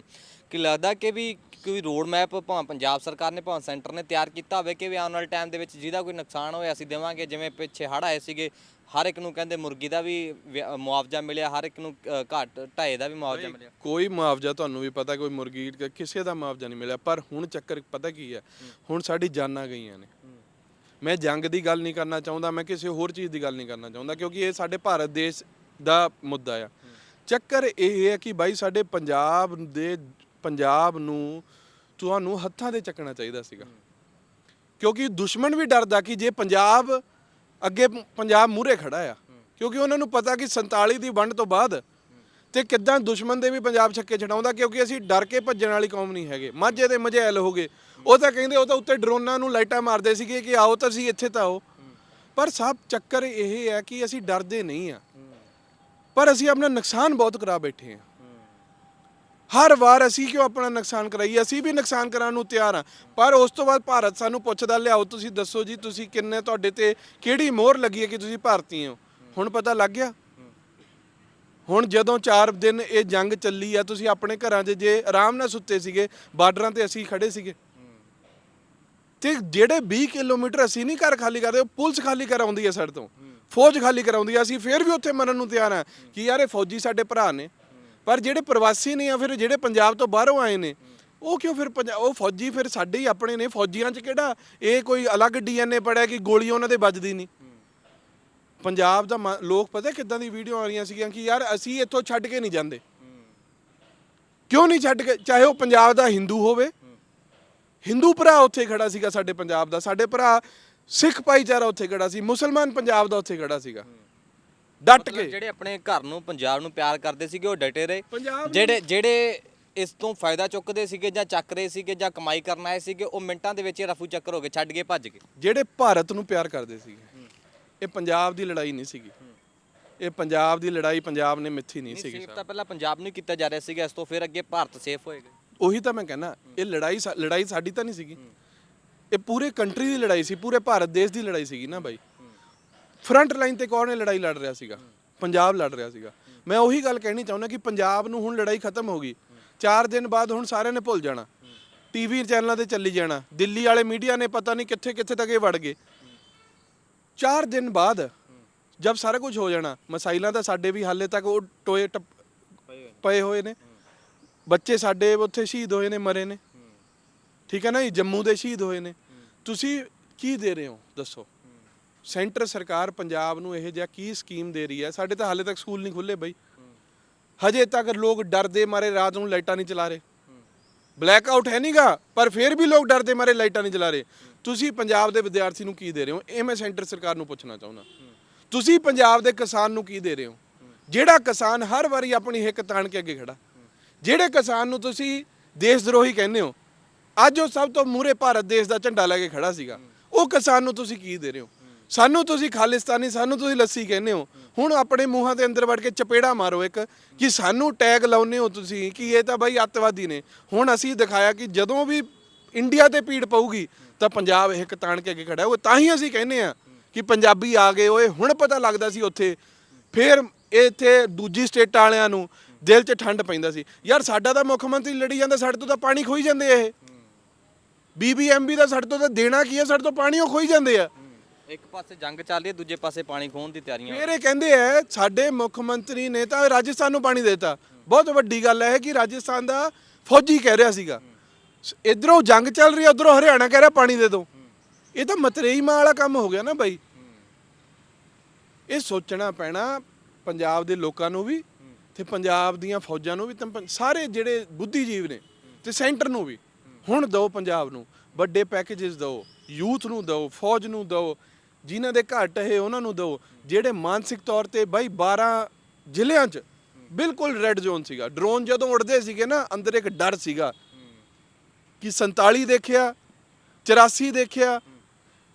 ਕਿ ਲੱਗਦਾ ਕਿ ਵੀ ਕੋਈ ਰੋਡ ਮੈਪ ਭਾਵੇਂ ਪੰਜਾਬ ਸਰਕਾਰ ਨੇ ਭਾਵੇਂ ਸੈਂਟਰ ਨੇ ਤਿਆਰ ਕੀਤਾ ਹੋਵੇ ਕਿ ਵੀ ਆਉਣ ਵਾਲੇ ਟਾਈਮ ਦੇ ਵਿੱਚ ਜਿਹਦਾ ਕੋਈ ਨੁਕਸਾਨ ਹੋਇਆ ਅਸੀਂ ਦੇਵਾਂਗੇ ਜਿਵੇਂ ਪਿੱਛੇ ਹੜ੍ਹ ਆਏ ਸੀਗੇ ਹਰ ਇੱਕ ਨੂੰ ਕਹਿੰਦੇ ਮੁਰਗੀ ਦਾ ਵੀ ਵਿਆ- ਮੁਆਵਜ਼ਾ ਮਿਲਿਆ ਹਰ ਇੱਕ ਨੂੰ ਅ, ਘਾਟ ਢਾਏ ਦਾ ਵੀ ਮੁਆਵਜ਼ਾ ਮਿਲਿਆ। ਕੋਈ ਮੁਆਵਜ਼ਾ ਤੁਹਾਨੂੰ ਵੀ ਪਤਾ ਕੋਈ ਮੁਰਗੀ ਕਿਸੇ ਦਾ ਮੁਆਵਜ਼ਾ ਨਹੀਂ ਮਿਲਿਆ ਪਰ ਹੁਣ ਚੱਕਰ ਪਤਾ ਕੀ ਹੈ? ਹੁਣ ਸਾਡੀ ਜਾਨਾਂ ਗਈਆਂ ਨੇ। ਮੈਂ ਜੰਗ ਦੀ ਗੱਲ ਨਹੀਂ ਕਰਨਾ ਚਾਹੁੰਦਾ, ਮੈਂ ਕਿਸੇ ਹੋਰ ਚੀਜ਼ ਦੀ ਗੱਲ ਨਹੀਂ ਕਰਨਾ ਚਾਹੁੰਦਾ, ਕਿਉਂਕਿ ਇਹ ਸਾਡੇ ਭਾਰਤ ਦੇਸ਼ ਦਾ ਮੁੱਦਾ ਆ। ਚੱਕਰ ਇਹ ਹੈ ਕਿ ਬਾਈ ਸਾਡੇ ਪੰਜਾਬ ਦੇ, ਪੰਜਾਬ ਨੂੰ ਤੁਹਾਨੂੰ ਹੱਥਾਂ ਦੇ ਚੱਕਣਾ ਚਾਹੀਦਾ ਸੀਗਾ। ਕਿਉਂਕਿ ਦੁਸ਼ਮਣ ਵੀ ਡਰਦਾ ਕਿ ਜੇ ਪੰਜਾਬ ਅੱਗੇ, ਪੰਜਾਬ ਮੂਹਰੇ ਖੜਾ ਆ, ਕਿਉਂਕਿ ਉਹਨਾਂ ਨੂੰ ਪਤਾ ਕਿ 47 ਦੀ ਵੰਡ ਤੋਂ ਬਾਅਦ ਤੇ ਕਿੱਦਾਂ ਦੁਸ਼ਮਣ ਦੇ ਵੀ ਪੰਜਾਬ ਛੱਕੇ ਛਡਾਉਂਦਾ, ਕਿਉਂਕਿ ਅਸੀਂ ਡਰ ਕੇ ਭੱਜਣ ਵਾਲੀ ਕੌਮ ਨਹੀਂ ਹੈਗੇ। ਮਾਝੇ ਦੇ ਮਝੈਲ ਹੋ ਗਏ। ਉਹ ਤਾਂ ਕਹਿੰਦੇ, ਉਹ ਤਾਂ ਉੱਤੇ ਡਰੋਨਾਂ ਨੂੰ ਲਾਈਟਾਂ ਮਾਰਦੇ ਸੀਗੇ ਕਿ ਆਓ ਤਾਂ ਅਸੀਂ ਇੱਥੇ ਤਾਂ ਆਓ। ਪਰ ਸਭ ਚੱਕਰ ਇਹ ਹੈ ਕਿ ਅਸੀਂ ਡਰਦੇ ਨਹੀਂ ਆ। ਪਰ ਅਸੀਂ ਆਪਣਾ ਨੁਕਸਾਨ ਬਹੁਤ ਕਰਾ ਬੈਠੇ ਹਾਂ ਹਰ ਵਾਰ ਅਸੀਂ ਕਿਉਂ ਆਪਣਾ ਨੁਕਸਾਨ ਕਰਾਈਏ? ਅਸੀਂ ਵੀ ਨੁਕਸਾਨ ਕਰਾਉਣ ਨੂੰ ਤਿਆਰ ਹਾਂ ਪਰ ਉਸ ਤੋਂ ਬਾਅਦ ਭਾਰਤ ਸਾਨੂੰ ਪੁੱਛਦਾ, ਲਿਆਓ ਤੁਸੀਂ ਦੱਸੋ ਜੀ, ਤੁਸੀਂ ਕਿੰਨੇ ਤੁਹਾਡੇ ਤੇ ਕਿਹੜੀ ਮੋਹਰ ਲੱਗੀ ਹੈ ਕਿ ਤੁਸੀਂ ਭਾਰਤੀ ਹੋ? ਹੁਣ ਪਤਾ ਲੱਗ ਗਿਆ। ਹੁਣ ਜਦੋਂ 4 ਦਿਨ ਇਹ ਜੰਗ ਚੱਲੀ ਆ, ਤੁਸੀਂ ਆਪਣੇ ਘਰਾਂ 'ਚ ਜੇ ਆਰਾਮ ਨਾਲ ਸੁੱਤੇ ਸੀਗੇ, ਬਾਰਡਰਾਂ ਤੇ ਅਸੀਂ ਖੜੇ ਸੀਗੇ। ਤੇ ਜਿਹੜੇ 20 ਕਿਲੋਮੀਟਰ ਅਸੀਂ ਨਹੀਂ ਘਰ ਖਾਲੀ ਕਰਦੇ, ਉਹ ਪੁਲਿਸ ਖਾਲੀ ਕਰਾਉਂਦੀ ਹੈ ਸਾਡੇ ਤੋਂ। ਫੌਜ ਖਾਲੀ ਕਰਾਉਂਦੀ ਹੈ ਅਸੀਂ ਫੇਰ ਵੀ ਉੱਥੇ ਮਰਨ ਨੂੰ ਤਿਆਰ ਆ ਕਿ ਯਾਰ ਇਹ ਫੌਜੀ ਸਾਡੇ ਭਰਾ ਨੇ। ਪਰ ਜਿਹੜੇ ਪ੍ਰਵਾਸੀ ਨੇ ਆ ਫਿਰ ਜਿਹੜੇ ਪੰਜਾਬ ਤੋਂ ਬਾਹਰੋਂ ਆਏ ਨੇ, ਉਹ ਕਿਉਂ ਫਿਰ ਪੰਜਾ- ਉਹ ਫੌਜੀ ਫਿਰ ਸਾਡੇ ਹੀ ਆਪਣੇ ਨੇ। ਫੌਜੀਆਂ 'ਚ ਕਿਹੜਾ ਇਹ ਕੋਈ ਅਲੱਗ ਡੀਐਨਏ ਪੜਿਆ ਕਿ ਗੋਲੀ ਉਹਨਾਂ ਦੇ ਵੱਜਦੀ ਨਹੀਂ। ਪੰਜਾਬ ਦਾ ਮ- ਲੋਕ ਪਤਾ ਕਿੱਦਾਂ ਦੀ ਵੀਡੀਓ ਆ ਰਹੀਆਂ ਸੀਗੀਆਂ ਕਿ ਯਾਰ ਅਸੀਂ ਇੱਥੋਂ ਛੱਡ ਕੇ ਨਹੀਂ ਜਾਂਦੇ। ਕਿਉਂ ਨਹੀਂ ਛੱਡ ਕੇ? ਚਾਹੇ ਉਹ ਪੰਜਾਬ ਦਾ ਹਿੰਦੂ ਹੋਵੇ। ਹਿੰਦੂ ਭਰਾ ਉੱਥੇ ਖੜਾ ਸੀਗਾ ਸਾਡੇ ਪੰਜਾਬ ਦਾ। ਸਾਡੇ ਭਰਾ ਸਿੱਖ ਭਾਈਚਾਰਾ ਉੱਥੇ ਖੜਾ ਸੀ। ਮੁਸਲਮਾਨ ਪੰਜਾਬ ਦਾ ਉੱਥੇ ਖੜਾ ਸੀਗਾ। ਡਟ ਮਤਲਬ ਕੇ। ਜਿਹੜੇ ਆਪਣੇ ਘਰ ਨੂੰ ਪੰਜਾਬ ਨੂੰ ਪਿਆਰ ਕਰਦੇ ਸੀਗੇ ਉਹ ਡਟੇ ਰਹੇ। ਪੰਜਾਬ ਨੂੰ- ਜਿਹੜੇ ਜਿਹੜੇ ਇਸ ਤੋਂ ਫਾਇਦਾ ਚੁੱਕਦੇ ਸੀਗੇ ਜਾਂ ਚੱਕ ਰਹੇ ਸੀਗੇ ਜਾਂ ਕਮਾਈ ਕਰਨ ਆਏ ਸੀਗੇ ਉਹ ਮਿੰਟਾਂ ਦੇ ਵਿੱਚ ਹੀ ਰਫੂ ਚੱਕਰ ਹੋ ਗਏ ਛੱਡ ਕੇ ਭੱਜ ਗਏ। ਜਿਹੜੇ ਭਾਰਤ ਨੂੰ ਪਿਆਰ ਕਰਦੇ ਸੀਗੇ। ਇਹ ਪੰਜਾਬ ਦੀ ਲੜਾਈ ਨਹੀਂ ਸੀਗੀ। ਇਹ ਪੰਜਾਬ ਦੀ ਲੜਾਈ ਪੰਜਾਬ ਨੇ ਮਿੱਥੀ ਨਹੀਂ ਸੀਗੀ। ਸੇਫ ਤਾਂ ਪਹਿਲਾਂ ਪੰਜਾਬ ਨੂੰ ਹੀ ਕੀਤਾ ਜਾ ਰਿਹਾ ਸੀਗਾ ਇਸ ਤੋਂ ਫਿਰ ਅੱਗੇ ਭਾਰਤ ਸੇਫ ਹੋਏਗਾ। ਉਹੀ ਤਾਂ ਮੈਂ ਕਹਿੰਦਾ ਇਹ ਲੜਾਈ ਸਾ- ਲੜਾਈ ਸਾਡੀ ਤਾਂ ਨਹੀਂ ਸੀਗੀ। ਇਹ ਪੂਰੇ ਕੰਟਰੀ ਦੀ ਲੜਾਈ ਸੀ ਪੂਰੇ ਭਾਰਤ ਦੇਸ਼ ਦੀ ਲੜਾਈ ਸੀਗੀ ਨਾ ਬਾਈ। ਫਰੰਟ ਲਾਈਨ ਤੇ ਕੌਣ ਇਹ ਲੜਾਈ ਲੜ ਰਿਹਾ ਸੀਗਾ? ਪੰਜਾਬ ਲੜ ਰਿਹਾ ਸੀਗਾ। ਮੈਂ ਉਹੀ ਗੱਲ ਕਹਿਣੀ ਚਾਹੁੰਦਾ ਕਿ ਪੰਜਾਬ ਨੂੰ ਹੁਣ ਲੜਾਈ ਖਤਮ ਹੋ ਗਈ। 4 ਦਿਨ ਬਾਅਦ ਹੁਣ ਸਾਰਿਆਂ ਨੇ ਭੁੱਲ ਜਾਣਾ। ਟੀਵੀ ਚੈਨਲਾਂ ਤੇ ਚੱਲੀ ਜਾਣਾ। ਦਿੱਲੀ ਵਾਲੇ ਮੀਡੀਆ ਨੇ ਪਤਾ ਨਹੀਂ ਕਿੱਥੇ ਕਿੱਥੇ ਤੱਕ ਇਹ ਵੜ ਗਏ। 4 ਦਿਨ ਬਾਅਦ ਜਦ ਸਾਰਾ ਕੁਝ ਹੋ ਜਾਣਾ ਮਸਾਈਲਾਂ ਤਾਂ ਸਾਡੇ ਵੀ ਹਾਲੇ ਤੱਕ ਉਹ ਟੋਏ ਟਪ ਪਏ ਹੋਏ ਨੇ। ਬੱਚੇ ਸਾਡੇ ਉੱਥੇ ਸ਼ਹੀਦ ਹੋਏ ਨੇ, ਮਰੇ ਨੇ। ਠੀਕ ਹੈ ਨਾ ਜੀ? ਜੰਮੂ ਦੇ ਸ਼ਹੀਦ ਹੋਏ ਨੇ। ਤੁਸੀਂ ਕੀ ਦੇ ਰਹੇ ਹੋ? ਦੱਸੋ। ਸੈਂਟਰ ਸਰਕਾਰ ਪੰਜਾਬ ਨੂੰ ਇਹ ਜਿਹਾ ਕੀ ਸਕੀਮ ਦੇ ਰਹੀ ਹੈ? ਸਾਡੇ ਤਾਂ ਹਾਲੇ ਤੱਕ ਸਕੂਲ ਨਹੀਂ ਖੁੱਲੇ ਬਈ। ਹਜੇ ਤੱਕ ਲੋਕ ਡਰਦੇ ਮਾਰੇ, ਰਾਤ ਨੂੰ ਲਾਈਟਾਂ ਨਹੀਂ ਚਲਾ ਰਹੇ। ਬਲੈਕ ਆਊਟ ਹੈ ਨਹੀਂਗਾ ਪਰ ਫਿਰ ਵੀ ਲੋਕ ਡਰਦੇ ਮਾਰੇ, ਲਾਈਟਾਂ ਨਹੀਂ ਚਲਾ ਰਹੇ। ਤੁਸੀਂ ਪੰਜਾਬ ਦੇ ਵਿਦਿਆਰਥੀ ਨੂੰ ਕੀ ਦੇ ਰਹੇ ਹੋ? ਇਹ ਮੈਂ ਸੈਂਟਰ ਸਰਕਾਰ ਨੂੰ ਪੁੱਛਣਾ ਚਾਹੁੰਦਾ। ਤੁਸੀਂ ਪੰਜਾਬ ਦੇ ਕਿਸਾਨ ਨੂੰ ਕੀ ਦੇ ਰਹੇ ਹੋ? ਜਿਹੜਾ ਕਿਸਾਨ ਹਰ ਵਾਰੀ ਆਪਣੀ ਹਿੱਕ ਤਾਣ ਕੇ ਅੱਗੇ ਖੜਾ। ਜਿਹੜੇ ਕਿਸਾਨ ਨੂੰ ਤੁਸੀਂ ਦੇਸ਼ ਦਰੋਹੀ ਕਹਿੰਦੇ ਹੋ, ਅੱਜ ਉਹ ਸਭ ਤੋਂ ਮੂਹਰੇ ਭਾਰਤ ਦੇਸ਼ ਦਾ ਝੰਡਾ ਲੈ ਕੇ ਖੜਾ ਸੀਗਾ। ਉਹ ਕਿਸਾਨ ਨੂੰ ਤੁਸੀਂ ਕੀ ਦੇ ਰਹੇ ਹੋ? ਸਾਨੂੰ ਤੁਸੀਂ ਖਾਲਿਸਤਾਨੀ, ਸਾਨੂੰ ਤੁਸੀਂ ਲੱਸੀ ਕਹਿੰਦੇ ਹੋ। ਹੁਣ ਆਪਣੇ ਮੂੰਹਾਂ ਦੇ ਅੰਦਰ ਵੜ ਕੇ ਚਪੇੜਾ ਮਾਰੋ ਇੱਕ, ਕਿ ਸਾਨੂੰ ਟੈਗ ਲਾਉਨੇ ਹੋ ਤੁਸੀਂ, ਕਿ ਇਹ ਤਾਂ ਬਾਈ ਅੱਤਵਾਦੀ ਨੇ। ਹੁਣ ਅਸੀਂ ਦਿਖਾਇਆ ਕਿ ਜਦੋਂ ਵੀ ਇੰਡੀਆ ਤੇ ਪੀੜ ਪਊਗੀ, ਤਾਂ ਪੰਜਾਬ ਇੱਕ ਤਾਣ ਕੇ ਅੱਗੇ ਖੜਾ ਉਹ ਤਾਂ ਹੀ ਅਸੀਂ ਕਹਿੰਦੇ ਆ ਕਿ ਪੰਜਾਬੀ ਆ ਗਏ, ਓਏ, ਹੁਣ ਪਤਾ ਲੱਗਦਾ ਸੀ ਉੱਥੇ। ਫਿਰ ਇੱਥੇ ਦੂਜੀ ਸਟੇਟਾਂ ਵਾਲਿਆਂ ਨੂੰ ਦਿਲ 'ਚ ਠੰਡ ਪੈਂਦਾ ਸੀ। ਯਾਰ ਸਾਡਾ ਤਾਂ ਮੁੱਖ ਮੰਤਰੀ ਲੜੀ ਜਾਂਦਾ, ਸਾਡੇ ਤੋਂ ਤਾਂ ਪਾਣੀ ਖੋਈ ਜਾਂਦੇ ਇਹ। ਬੀਬੀਐਮਬੀ ਦਾ ਸਾਡੇ ਤੋਂ ਤਾਂ ਦੇਣਾ ਕੀ ਹੈ ਸਾਡੇ ਤੋਂ ਪਾਣੀ ਉਹ ਖੋਈ ਜਾਂਦੇ ਆ। ਇੱਕ ਪਾਸੇ ਜੰਗ ਚੱਲ ਰਹੀ ਹੈ, ਦੂਜੇ ਪਾਸੇ ਪਾਣੀ ਖੋਹਣ ਦੀ ਤਿਆਰੀਆਂ ਫਿਰ ਇਹ ਕਹਿੰਦੇ ਆ, ਸਾਡੇ ਮੁੱਖ ਮੰਤਰੀ ਨੇ ਤਾਂ ਰਾਜਸਥਾਨ ਨੂੰ ਪਾਣੀ ਦੇਤਾ। ਬਹੁਤ ਵੱਡੀ ਗੱਲ ਹੈ ਕਿ ਰਾਜਸਥਾਨ ਦਾ ਫੌਜੀ ਕਹਿ ਰਿਹਾ ਸੀਗਾ। ਇਧਰੋਂ ਜੰਗ ਚੱਲ ਰਹੀ ਹੈ, ਉਧਰੋਂ ਹਰਿਆਣਾ ਕਹਿ ਰਿਹਾ ਪਾਣੀ ਦੇ ਦਿਓ। ਇਹ ਤਾਂ ਮਤਰੇਈ ਮਾਂ ਵਾਲਾ ਕੰਮ ਹੋ ਗਿਆ ਨਾ ਬਾਈ। ਇਹ ਸੋਚਣਾ ਪੈਣਾ ਪੰਜਾਬ ਦੇ ਲੋਕਾਂ ਨੂੰ ਵੀ ਤੇ ਪੰਜਾਬ ਦੀਆਂ ਫੌਜਾਂ ਨੂੰ ਵੀ ਸਾਰੇ ਜਿਹੜੇ ਬੁੱਧੀਜੀਵ ਨੇ ਤੇ ਸੈਂਟਰ ਨੂੰ ਵੀ। ਹੁਣ ਦਿਓ ਪੰਜਾਬ ਨੂੰ, ਵੱਡੇ ਪੈਕੇजेस ਦਿਓ, ਯੂਥ ਨੂੰ ਦਿਓ, ਫੌਜ ਨੂੰ ਦਿਓ ਜਿਨ੍ਹਾਂ ਦੇ ਘਰ ਟਹੇ ਉਹਨਾਂ ਨੂੰ ਦਿਓ, ਜਿਹੜੇ ਮਾਨਸਿਕ ਤੌਰ ਤੇ ਬਾਈ 12 ਜ਼ਿਲ੍ਹਿਆਂ 'ਚ ਬਿਲਕੁਲ ਰੈੱਡ ਜ਼ੋਨ ਸੀਗਾ। ਡਰੋਨ ਜਦੋਂ ਉੜਦੇ ਸੀਗੇ ਨਾ, ਅੰਦਰ ਇੱਕ ਡਰ ਸੀਗਾ ਕਿ 47 ਦੇਖਿਆ 84 ਦੇਖਿਆ,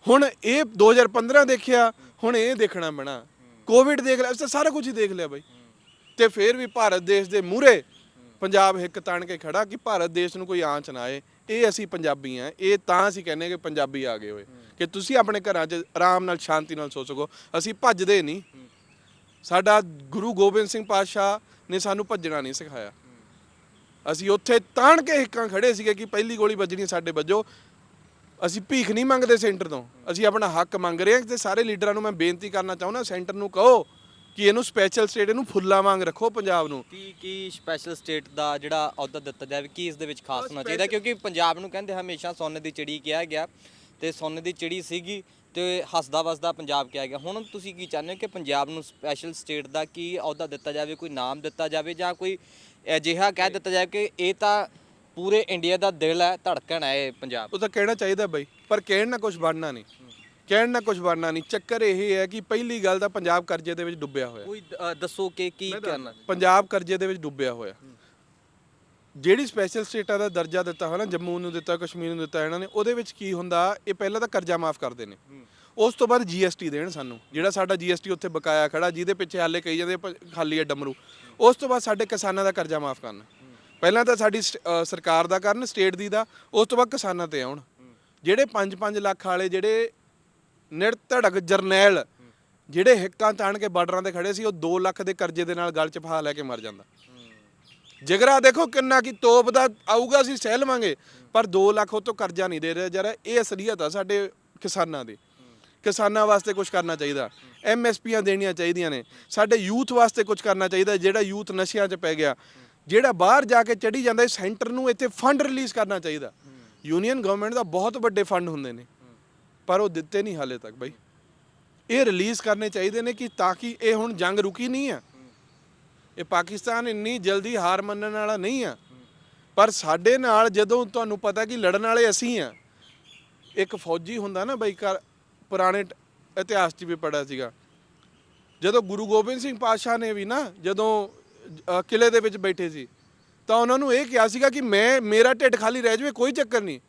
ਹੁਣ ਇਹ 2015 ਦੇਖਿਆ, ਹੁਣ ਇਹ ਦੇਖਣਾ ਪੈਣਾ। ਕੋਵਿਡ ਦੇਖ ਲਿਆ, ਅਸੀਂ ਸਾਰਾ ਕੁਝ ਹੀ ਦੇਖ ਲਿਆ ਬਾਈ। ਤੇ ਫਿਰ ਵੀ ਭਾਰਤ ਦੇਸ਼ ਦੇ ਮੂਹਰੇ ਪੰਜਾਬ ਹਿੱਕ ਤਾਣ ਕੇ ਖੜਾ ਕਿ ਭਾਰਤ ਦੇਸ਼ ਨੂੰ ਕੋਈ ਆਂਚ ਨਾ ਆਏ। ਇਹ ਅਸੀਂ ਪੰਜਾਬੀ ਆ, ਇਹ ਤਾਂ ਅਸੀਂ ਕਹਿੰਦੇ ਕਿ ਪੰਜਾਬੀ ਆ ਗਏ ਹੋਏ। ਕਿ ਤੁਸੀਂ ਆਪਣੇ ਘਰਾਂ 'ਚ ਆਰਾਮ ਨਾਲ, ਸ਼ਾਂਤੀ ਨਾਲ ਸੋ ਸਕੋ। ਅਸੀਂ ਭੱਜਦੇ ਨਹੀਂ। ਸਾਡਾ ਗੁਰੂ ਗੋਬਿੰਦ ਸਿੰਘ ਪਾਤਸ਼ਾਹ ਨੇ ਸਾਨੂੰ ਭੱਜਣਾ ਨਹੀਂ ਸਿਖਾਇਆ। ਅਸੀਂ ਉੱਥੇ ਤਾਣ ਕੇ ਹਿੱਕਾਂ ਖੜੇ ਸੀਗੇ ਕਿ ਪਹਿਲੀ ਗੋਲੀ ਵੱਜਣੀ ਸਾਡੇ ਵੱਜੋ। ਅਸੀਂ ਭੀਖ ਨਹੀਂ ਮੰਗਦੇ ਸੈਂਟਰ ਤੋਂ। ਅਸੀਂ ਆਪਣਾ ਹੱਕ ਮੰਗ ਰਹੇ ਹਾਂ ਤੇ ਸਾਰੇ ਲੀਡਰਾਂ ਨੂੰ ਮੈਂ ਬੇਨਤੀ ਕਰਨਾ ਚਾਹੁੰਦਾ, ਸੈਂਟਰ ਨੂੰ ਕਹੋ। ਕਿ ਇਹਨੂੰ ਸਪੈਸ਼ਲ ਸਟੇਟ ਇਹਨੂੰ ਫੁੱਲਾਂ ਵਾਂਗ ਰੱਖੋ ਪੰਜਾਬ ਨੂੰ। ਕੀ ਕੀ ਸਪੈਸ਼ਲ ਸਟੇਟ ਦਾ ਜਿਹੜਾ ਅਹੁਦਾ ਦਿੱਤਾ ਜਾਵੇ ਕੀ ਇਸ ਦੇ ਵਿੱਚ ਖਾਸ ਹੋਣਾ ਚਾਹੀਦਾ? ਕਿਉਂਕਿ ਪੰਜਾਬ ਨੂੰ ਕਹਿੰਦੇ ਹਮੇਸ਼ਾ ਸੋਨੇ ਦੀ ਚਿੜੀ ਕਿਹਾ ਗਿਆ ਤੇ ਸੋਨੇ ਦੀ ਚਿੜੀ ਸੀਗੀ ਤੇ ਹੱਸਦਾ ਵਸਦਾ ਪੰਜਾਬ ਕਿਹਾ ਗਿਆ। ਹੁਣ ਤੁਸੀਂ ਕੀ ਚਾਹੁੰਦੇ ਹੋ ਕਿ ਪੰਜਾਬ ਨੂੰ ਸਪੈਸ਼ਲ ਸਟੇਟ ਦਾ ਕੀ ਅਹੁਦਾ ਦਿੱਤਾ ਜਾਵੇ ਕੋਈ ਨਾਮ ਦਿੱਤਾ ਜਾਵੇ ਜਾਂ ਕੋਈ ਅਜਿਹਾ ਕਹਿ ਦਿੱਤਾ ਜਾਵੇ ਕਿ ਇਹ ਤਾਂ ਪੂਰੇ ਇੰਡੀਆ ਦਾ ਦਿਲ ਹੈ ਧੜਕਣ ਹੈ ਇਹ ਪੰਜਾਬ। ਉਹ ਤਾਂ ਕਹਿਣਾ ਚਾਹੀਦਾ ਬਈ ਪਰ ਕਹਿਣ ਨਾਲ ਕੁਝ ਬਣਨਾ ਨਹੀਂ। ਕਹਿਣ ਨਾਲ ਕੁਝ ਬਣਨਾ ਨਹੀਂ। ਚੱਕਰ ਇਹ ਹੈ ਕਿ ਪਹਿਲੀ ਗੱਲ ਤਾਂ ਪੰਜਾਬ ਕਰਜ਼ੇ ਦੇ ਵਿੱਚ ਡੁੱਬਿਆ ਹੋਇਆ। ਕੋਈ ਅ, ਦੱਸੋ ਕਿ ਕੀ ਕਰਨਾ ਪੰਜਾਬ ਕਰਜ਼ੇ ਦੇ ਵਿੱਚ ਡੁੱਬਿਆ ਹੋਇਆ। ਜਿਹੜੀ ਸਪੈਸ਼ਲ ਸਟੇਟਾਂ ਦਾ ਦਰਜਾ ਦਿੱਤਾ ਹੋਇਆ ਨਾ ਜੰਮੂ ਨੂੰ ਦਿੱਤਾ ਕਸ਼ਮੀਰ ਨੂੰ ਦਿੱਤਾ ਇਹਨਾਂ ਨੇ ਉਹਦੇ ਵਿੱਚ ਕੀ ਹੁੰਦਾ ਇਹ ਪਹਿਲਾਂ ਤਾਂ ਕਰਜ਼ਾ ਮਾਫ ਕਰਦੇ ਨੇ। ਉਸ ਤੋਂ ਬਾਅਦ ਜੀਐਸਟੀ ਦੇਣ ਸਾਨੂੰ ਜਿਹੜਾ ਸਾਡਾ ਜੀਐਸਟੀ ਉੱਥੇ ਬਕਾਇਆ ਖੜਾ ਜਿਹਦੇ ਪਿੱਛੇ ਹਾਲੇ ਕਹੀ ਜਾਂਦੇ ਪ- ਖਾਲੀ ਹੈ ਡਮਰੂ ਉਸ ਤੋਂ ਬਾਅਦ ਸਾਡੇ ਕਿਸਾਨਾਂ ਦਾ ਕਰਜ਼ਾ ਮਾਫ ਕਰਨਾ। ਪਹਿਲਾਂ ਤਾਂ ਸਾਡੀ ਸਟ- ਅ, ਸਰਕਾਰ ਦਾ ਕਰਨ ਸਟੇਟ ਦੀ ਦਾ ਉਸ ਤੋਂ ਬਾਅਦ ਕਿਸਾਨਾਂ ਤੇ ਆਉਣ। ਜਿਹੜੇ 5-5 ਲੱਖ ਵਾਲੇ ਜਿਹੜੇ ਨਿਰਧੜਕ ਜਰਨੈਲ ਜਿਹੜੇ ਹਿੱਕਾਂ ਤਾਣ ਕੇ ਬਾਰਡਰਾਂ ਤੇ ਖੜੇ ਸੀ ਉਹ 2 ਲੱਖ ਦੇ ਕਰਜ਼ੇ ਦੇ ਨਾਲ ਗਲ ਚ ਫਾ ਲੈ ਕੇ ਮਰ ਜਾਂਦਾ। ਜਿਗਰਾ ਦੇਖੋ ਕਿੰਨਾ ਕੀ ਤੋਪ ਦਾ ਆਊਗਾ ਅਸੀਂ ਸਹਿ ਲਵਾਂਗੇ ਪਰ 2 ਲੱਖ ਉਹ ਤੋਂ ਕਰਜ਼ਾ ਨਹੀਂ ਦੇ ਰਿਹਾ ਜਰਾ ਇਹ ਅਸਲੀਅਤ ਆ ਸਾਡੇ ਕਿਸਾਨਾਂ ਦੀ। ਕਿਸਾਨਾਂ ਵਾਸਤੇ ਕੁਝ ਕਰਨਾ ਚਾਹੀਦਾ ਐਮਐਸਪੀਆਂ ਦੇਣੀਆਂ ਚਾਹੀਦੀਆਂ ਨੇ ਸਾਡੇ ਯੂਥ ਵਾਸਤੇ ਕੁਝ ਕਰਨਾ ਚਾਹੀਦਾ ਜਿਹੜਾ ਯੂਥ ਨਸ਼ਿਆਂ 'ਚ ਪੈ ਗਿਆ ਜਿਹੜਾ ਬਾਹਰ ਜਾ ਕੇ ਚੜੀ ਜਾਂਦਾ ਸੈਂਟਰ ਨੂੰ ਇੱਥੇ ਫੰਡ ਰਿਲੀਜ਼ ਕਰਨਾ ਚਾਹੀਦਾ। ਯੂਨੀਅਨ ਗਵਰਨਮੈਂਟ ਦਾ ਬਹੁਤ ਵੱਡੇ ਫੰਡ ਹੁੰਦੇ ਨੇ। ਪਰ ਉਹ ਦਿੱਤੇ ਨਹੀਂ ਹਾਲੇ ਤੱਕ ਬਈ। ਇਹ ਰਿਲੀਜ਼ ਕਰਨੇ ਚਾਹੀਦੇ ਨੇ ਕਿ ਤਾਂ ਕਿ ਇਹ ਹੁਣ ਜੰਗ ਰੁਕੀ ਨਹੀਂ ਆ। ਇਹ ਪਾਕਿਸਤਾਨ ਇੰਨੀ ਜਲਦੀ ਹਾਰ ਮੰਨਣ ਵਾਲਾ ਨਹੀਂ ਆ। ਪਰ ਸਾਡੇ ਨਾਲ ਜਦੋਂ ਤੁਹਾਨੂੰ ਪਤਾ ਕਿ ਲੜਨ ਵਾਲੇ ਅਸੀਂ ਆ ਇੱਕ ਫੌਜੀ ਹੁੰਦਾ ਨਾ ਬਈ ਕਰ ਪੁਰਾਣੇ ਇਤਿਹਾਸ 'ਚ ਵੀ ਪੜਿਆ ਸੀਗਾ। ਜਦੋਂ ਗੁਰੂ ਗੋਬਿੰਦ ਸਿੰਘ ਪਾਤਸ਼ਾਹ ਨੇ ਵੀ ਨਾ ਜਦੋਂ ਅ, ਕਿਲੇ ਦੇ ਵਿੱਚ ਬੈਠੇ ਸੀ ਤਾਂ ਉਹਨਾਂ ਨੂੰ ਇਹ ਕਿਹਾ ਸੀਗਾ ਕਿ ਮੈਂ ਮੇਰਾ ਢਿੱਡ ਖਾਲੀ ਰਹਿ ਜਾਵੇ ਕੋਈ ਚੱਕਰ ਨਹੀਂ।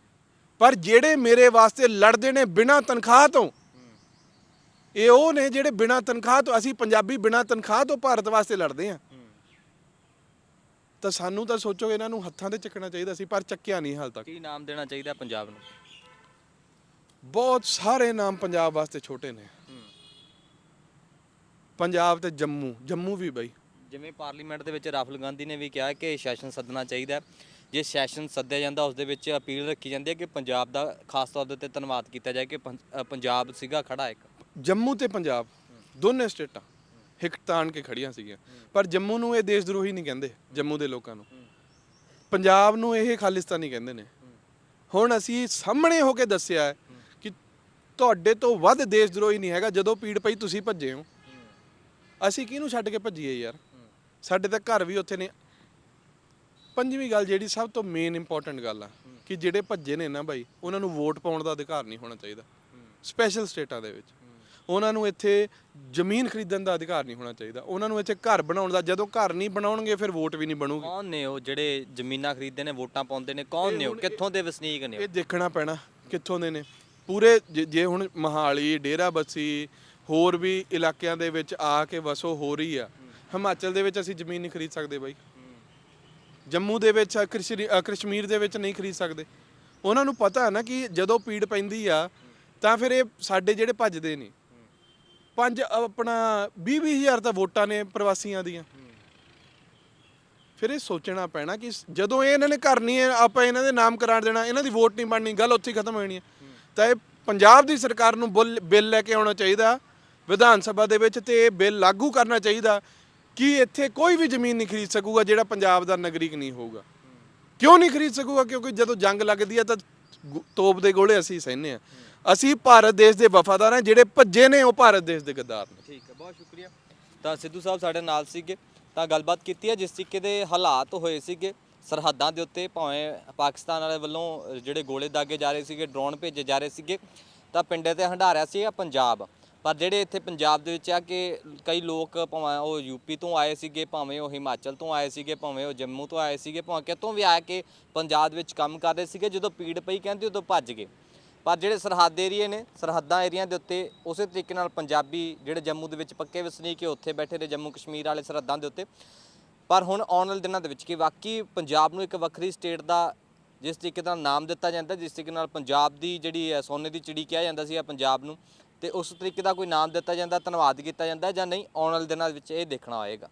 ਪਰ ਜਿਹੜੇ ਮੇਰੇ ਵਾਸਤੇ ਲੜਦੇ ਨੇ ਬਿਨਾਂ ਤਨਖਾਹ ਤੋਂ ਇਹ ਉਹ ਨੇ ਜਿਹੜੇ ਬਿਨਾਂ ਤਨਖਾਹ ਤੋਂ ਅਸੀਂ ਪੰਜਾਬੀ ਬਿਨਾਂ ਤਨਖਾਹ ਤੋਂ ਭਾਰਤ ਵਾਸਤੇ ਲੜਦੇ ਆ ਤਾਂ ਸਾਨੂੰ ਤਾਂ ਸੋਚੋ ਇਹਨਾਂ ਨੂੰ ਹੱਥਾਂ ਤੇ ਚੱਕਣਾ ਚਾਹੀਦਾ ਸੀ ਪਰ ਚੱਕਿਆ ਨਹੀਂ ਹਾਲ ਤੱਕ। ਕੀ ਨਾਮ ਦੇਣਾ ਚਾਹੀਦਾ ਪੰਜਾਬ ਨੂੰ? ਬਹੁਤ ਸਾਰੇ ਨਾਮ ਪੰਜਾਬ ਵਾਸਤੇ ਛੋਟੇ ਨੇ। ਪੰਜਾਬ ਤੇ ਜੰਮੂ ਜੰਮੂ ਵੀ ਬਈ। ਜਿਵੇਂ ਪਾਰਲੀਮੈਂਟ ਦੇ ਵਿੱਚ ਰਾਹੁਲ ਗਾਂਧੀ ਨੇ ਵੀ ਕਿਹਾ ਕਿ ਸੈਸ਼ਨ ਸੱਦਣਾ ਚਾਹੀਦਾ ਹੈ। ਜੇ ਸੈਸ਼ਨ ਸੱਦਿਆ ਜਾਂਦਾ ਉਸ ਦੇ ਵਿੱਚ ਅਪੀਲ ਰੱਖੀ ਜਾਂਦੀ ਹੈ ਕਿ ਪੰਜਾਬ ਦਾ ਖਾਸ ਤੌਰ ਦੇ ਉੱਤੇ ਧੰਨਵਾਦ ਕੀਤਾ ਜਾਏ ਕਿ ਪੰ- ਪੰਜਾਬ ਸੀਗਾ ਖੜਾ ਇੱਕ। ਜੰਮੂ ਤੇ ਪੰਜਾਬ, ਦੋਨੇ ਸਟੇਟਾਂ ਹਿੱਕ ਤਾਣ ਕੇ ਖੜੀਆਂ ਸੀਗੀਆਂ। ਪਰ ਜੰਮੂ ਨੂੰ ਇਹ ਦੇਸ਼ ਦਰੋਹੀ ਨਹੀਂ ਕਹਿੰਦੇ, ਜੰਮੂ ਦੇ ਲੋਕਾਂ ਨੂੰ। ਪੰਜਾਬ ਨੂੰ ਇਹ ਖਾਲਿਸਤਾਨੀ ਕਹਿੰਦੇ ਨੇ। ਹੁਣ ਅਸੀਂ ਸਾਹਮਣੇ ਹੋ ਕੇ ਦੱਸਿਆ ਹੈ ਕਿ ਤੁਹਾਡੇ ਤੋਂ ਵੱਧ ਦੇਸ਼ ਦਰੋਹੀ ਨਹੀਂ ਹੈਗਾ, ਜਦੋਂ ਪੀੜ ਪਈ ਤੁਸੀਂ ਭੱਜੇ ਹੋ। ਅਸੀਂ ਕਿਹਨੂੰ ਛੱਡ ਕੇ ਭੱਜੀਏ ਯਾਰ? ਸਾਡੇ ਤਾਂ ਘਰ ਵੀ ਉੱਥੇ ਨੇ ਪੰਜਵੀਂ ਗੱਲ ਜਿਹੜੀ ਸਭ ਤੋਂ ਮੇਨ ਇੰਪੋਰਟੈਂਟ ਗੱਲ ਆ ਕਿ ਜਿਹੜੇ ਭੱਜੇ ਨੇ ਨਾ ਬਾਈ ਉਹਨਾਂ ਨੂੰ ਵੋਟ ਪਾਉਣ ਦਾ ਅਧਿਕਾਰ ਨਹੀਂ ਹੋਣਾ ਚਾਹੀਦਾ। ਸਪੈਸ਼ਲ ਸਟੇਟਾਂ ਦੇ ਵਿੱਚ। ਉਹਨਾਂ ਨੂੰ ਇੱਥੇ ਜ਼ਮੀਨ ਖਰੀਦਣ ਦਾ ਅਧਿਕਾਰ ਨਹੀਂ ਹੋਣਾ ਚਾਹੀਦਾ। ਉਹਨਾਂ ਨੂੰ ਇੱਥੇ ਘਰ ਬਣਾਉਣ ਦਾ ਜਦੋਂ ਘਰ ਨਹੀਂ ਬਣਾਉਣਗੇ ਫਿਰ ਵੋਟ ਵੀ ਨਹੀਂ ਬਣੂਗੀ। ਕੌਣ ਨੇ ਉਹ ਜਿਹੜੇ ਜ਼ਮੀਨਾਂ ਖਰੀਦਦੇ ਨੇ ਵੋਟਾਂ ਪਾਉਂਦੇ ਨੇ ਕੌਣ ਨੇ ਉਹ? ਕਿੱਥੋਂ ਦੇ ਵਸਨੀਕ ਨੇ ਉਹ? ਇਹ ਦੇਖਣਾ ਪੈਣਾ ਕਿੱਥੋਂ ਦੇ ਨੇ। ਪੂਰੇ ਜੇ- ਜੇ ਹੁਣ ਮਹਾਲੀ ਡੇਰਾ ਬੱਸੀ ਹੋਰ ਵੀ ਇਲਾਕਿਆਂ ਦੇ ਵਿੱਚ ਆ ਕੇ ਵਸੋ ਹੋ ਰਹੀ ਆ। ਹਿਮਾਚਲ ਦੇ ਵਿੱਚ ਅਸੀਂ ਜ਼ਮੀਨ ਨਹੀਂ ਖਰੀਦ ਸਕਦੇ ਬਾਈ। ਜੰਮੂ ਦੇ ਵਿੱਚ ਕ੍ਰਿਸ਼ਰੀ- ਅ, ਕਸ਼ਮੀਰ ਦੇ ਵਿੱਚ ਨਹੀਂ ਖਰੀਦ ਸਕਦੇ। ਉਹਨਾਂ ਨੂੰ ਪਤਾ ਹੈ ਨਾ ਕਿ ਜਦੋਂ ਪੀੜ ਪੈਂਦੀ ਆ ਤਾਂ ਫਿਰ ਇਹ ਸਾਡੇ ਜਿਹੜੇ ਭੱਜਦੇ ਨੇ। ਪੰਜ ਆਪਣਾ 20 ਹਜ਼ਾਰ ਤਾਂ ਵੋਟਾਂ ਨੇ ਪ੍ਰਵਾਸੀਆਂ ਦੀਆਂ। ਫਿਰ ਇਹ ਸੋਚਣਾ ਪੈਣਾ ਕਿ ਸ- ਜਦੋਂ ਇਹ ਇਹਨਾਂ ਨੇ ਘਰ ਨਹੀਂ ਹੈ, ਆਪਾਂ ਇਹਨਾਂ ਦੇ ਨਾਮ ਕਰਾਰ ਦੇਣਾ ਇਹਨਾਂ ਦੀ ਵੋਟ ਨਹੀਂ ਬਣਨੀ ਗੱਲ ਉੱਥੇ ਹੀ ਖਤਮ ਹੋਣੀ ਹੈ ਤਾਂ ਇਹ ਪੰਜਾਬ ਦੀ ਸਰਕਾਰ ਨੂੰ ਬੁੱਲ- ਬਿੱਲ ਲੈ ਕੇ ਆਉਣਾ ਚਾਹੀਦਾ ਵਿਧਾਨ ਸਭਾ ਦੇ ਵਿੱਚ ਤੇ ਇਹ ਬਿੱਲ ਲਾਗੂ ਕਰਨਾ ਚਾਹੀਦਾ ਕਿ ਇੱਥੇ ਕੋਈ ਵੀ ਜ਼ਮੀਨ ਨਹੀਂ ਖਰੀਦ ਸਕੂਗਾ ਜਿਹੜਾ ਪੰਜਾਬ ਦਾ ਨਾਗਰਿਕ ਨਹੀਂ ਹੋਊਗਾ। ਕਿਉਂ ਨਹੀਂ ਖਰੀਦ ਸਕੂਗਾ? ਕਿਉਂਕਿ ਜਦੋਂ ਜੰਗ ਲੱਗਦੀ ਹੈ ਤਾਂ ਗੁ- ਤੋਪ ਦੇ ਗੋਲੇ ਅਸੀਂ ਸਹਿੰਦੇ ਆ। ਅਸੀਂ ਭਾਰਤ ਦੇਸ਼ ਦੇ ਵਫਾਦਾਰ ਹਾਂ ਜਿਹੜੇ ਭੱਜੇ ਨੇ ਉਹ ਭਾਰਤ ਦੇਸ਼ ਦੇ ਗੱਦਾਰ ਨੇ। ਠੀਕ ਹੈ, ਬਹੁਤ ਸ਼ੁਕਰੀਆ। ਤਾਂ ਸਿੱਧੂ ਸਾਹਿਬ ਸਾਡੇ ਨਾਲ ਸੀਗੇ, ਤਾਂ ਗੱਲਬਾਤ ਕੀਤੀ ਹੈ ਜਿਸ ਤਰੀਕੇ ਦੇ ਹਾਲਾਤ ਹੋਏ ਸੀਗੇ ਸਰਹੱਦਾਂ ਦੇ ਉੱਤੇ, ਭਾਵੇਂ ਪਾਕਿਸਤਾਨ ਵਾਲੇ ਵੱਲੋਂ ਜਿਹੜੇ ਗੋਲੇ ਦਾਗੇ ਜਾ ਰਹੇ ਸੀਗੇ, ਡਰੋਨ ਭੇਜੇ ਜਾ ਰਹੇ ਸੀਗੇ, ਤਾਂ ਪਿੰਡੇ ਤੇ ਹੰਡਾਰਿਆ ਸੀਗਾ ਪੰਜਾਬ? ਪਰ ਜਿਹੜੇ ਇੱਥੇ ਪੰਜਾਬ ਦੇ ਵਿੱਚ ਆ ਕਿ ਕਈ ਲੋਕ ਭਾਵੇਂ ਉਹ ਯੂਪੀ ਤੋਂ ਆਏ ਸੀਗੇ, ਭਾਵੇਂ ਉਹ ਹਿਮਾਚਲ ਤੋਂ ਆਏ ਸੀਗੇ, ਭਾਵੇਂ ਉਹ ਜੰਮੂ ਤੋਂ ਆਏ ਸੀਗੇ, ਭਾਵੇਂ ਕਿਤੋਂ ਵੀ ਆ ਕੇ ਪੰਜਾਬ ਵਿੱਚ ਕੰਮ ਕਰ ਰਹੇ ਸੀਗੇ, ਜਦੋਂ ਪੀੜ ਪਈ ਕਹਿੰਦੇ ਉਦੋਂ ਭੱਜ ਗਏ। ਪਰ ਜਿਹੜੇ ਸਰਹੱਦ ਏਰੀਏ ਨੇ, ਸਰਹੱਦਾਂ ਏਰੀਆ ਦੇ ਉੱਤੇ ਉਸੇ ਤਰੀਕੇ ਨਾਲ ਪੰਜਾਬੀ ਜਿਹੜੇ ਜੰਮੂ ਦੇ ਵਿੱਚ ਪੱਕੇ ਵਸਨੀਕ ਉੱਥੇ ਬੈਠੇ ਨੇ, ਜੰਮੂ ਕਸ਼ਮੀਰ ਵਾਲੇ ਸਰਹੱਦਾਂ ਦੇ ਉੱਤੇ। ਪਰ ਹੁਣ ਆਉਣ ਵਾਲੇ ਦਿਨਾਂ ਦੇ ਵਿੱਚ ਕਿ ਵਾਕਈ ਪੰਜਾਬ ਨੂੰ ਇੱਕ ਵੱਖਰੀ ਸਟੇਟ ਦਾ ਜਿਸ ਤਰੀਕੇ ਨਾਲ ਨਾਮ ਦਿੱਤਾ ਜਾਂਦਾ, ਜਿਸ ਤਰੀਕੇ ਨਾਲ ਪੰਜਾਬ ਦੀ ਜਿਹੜੀ ਹੈ ਸੋਨੇ ਦੀ ਚਿੜੀ ਕਿਹਾ ਜਾਂਦਾ ਸੀ ਆ ਪੰਜਾਬ ਨੂੰ ਤੇ ਉਸ ਤਰੀਕੇ ਦਾ ਕੋਈ ਨਾਮ ਦਿੱਤਾ ਜਾਂਦਾ, ਧੰਨਵਾਦ ਕੀਤਾ ਜਾਂਦਾ ਜਾਂ ਨਹੀਂ, ਆਉਣ ਵਾਲੇ ਦਿਨਾਂ ਵਿੱਚ ਇਹ ਦੇਖਣਾ ਹੋਏਗਾ।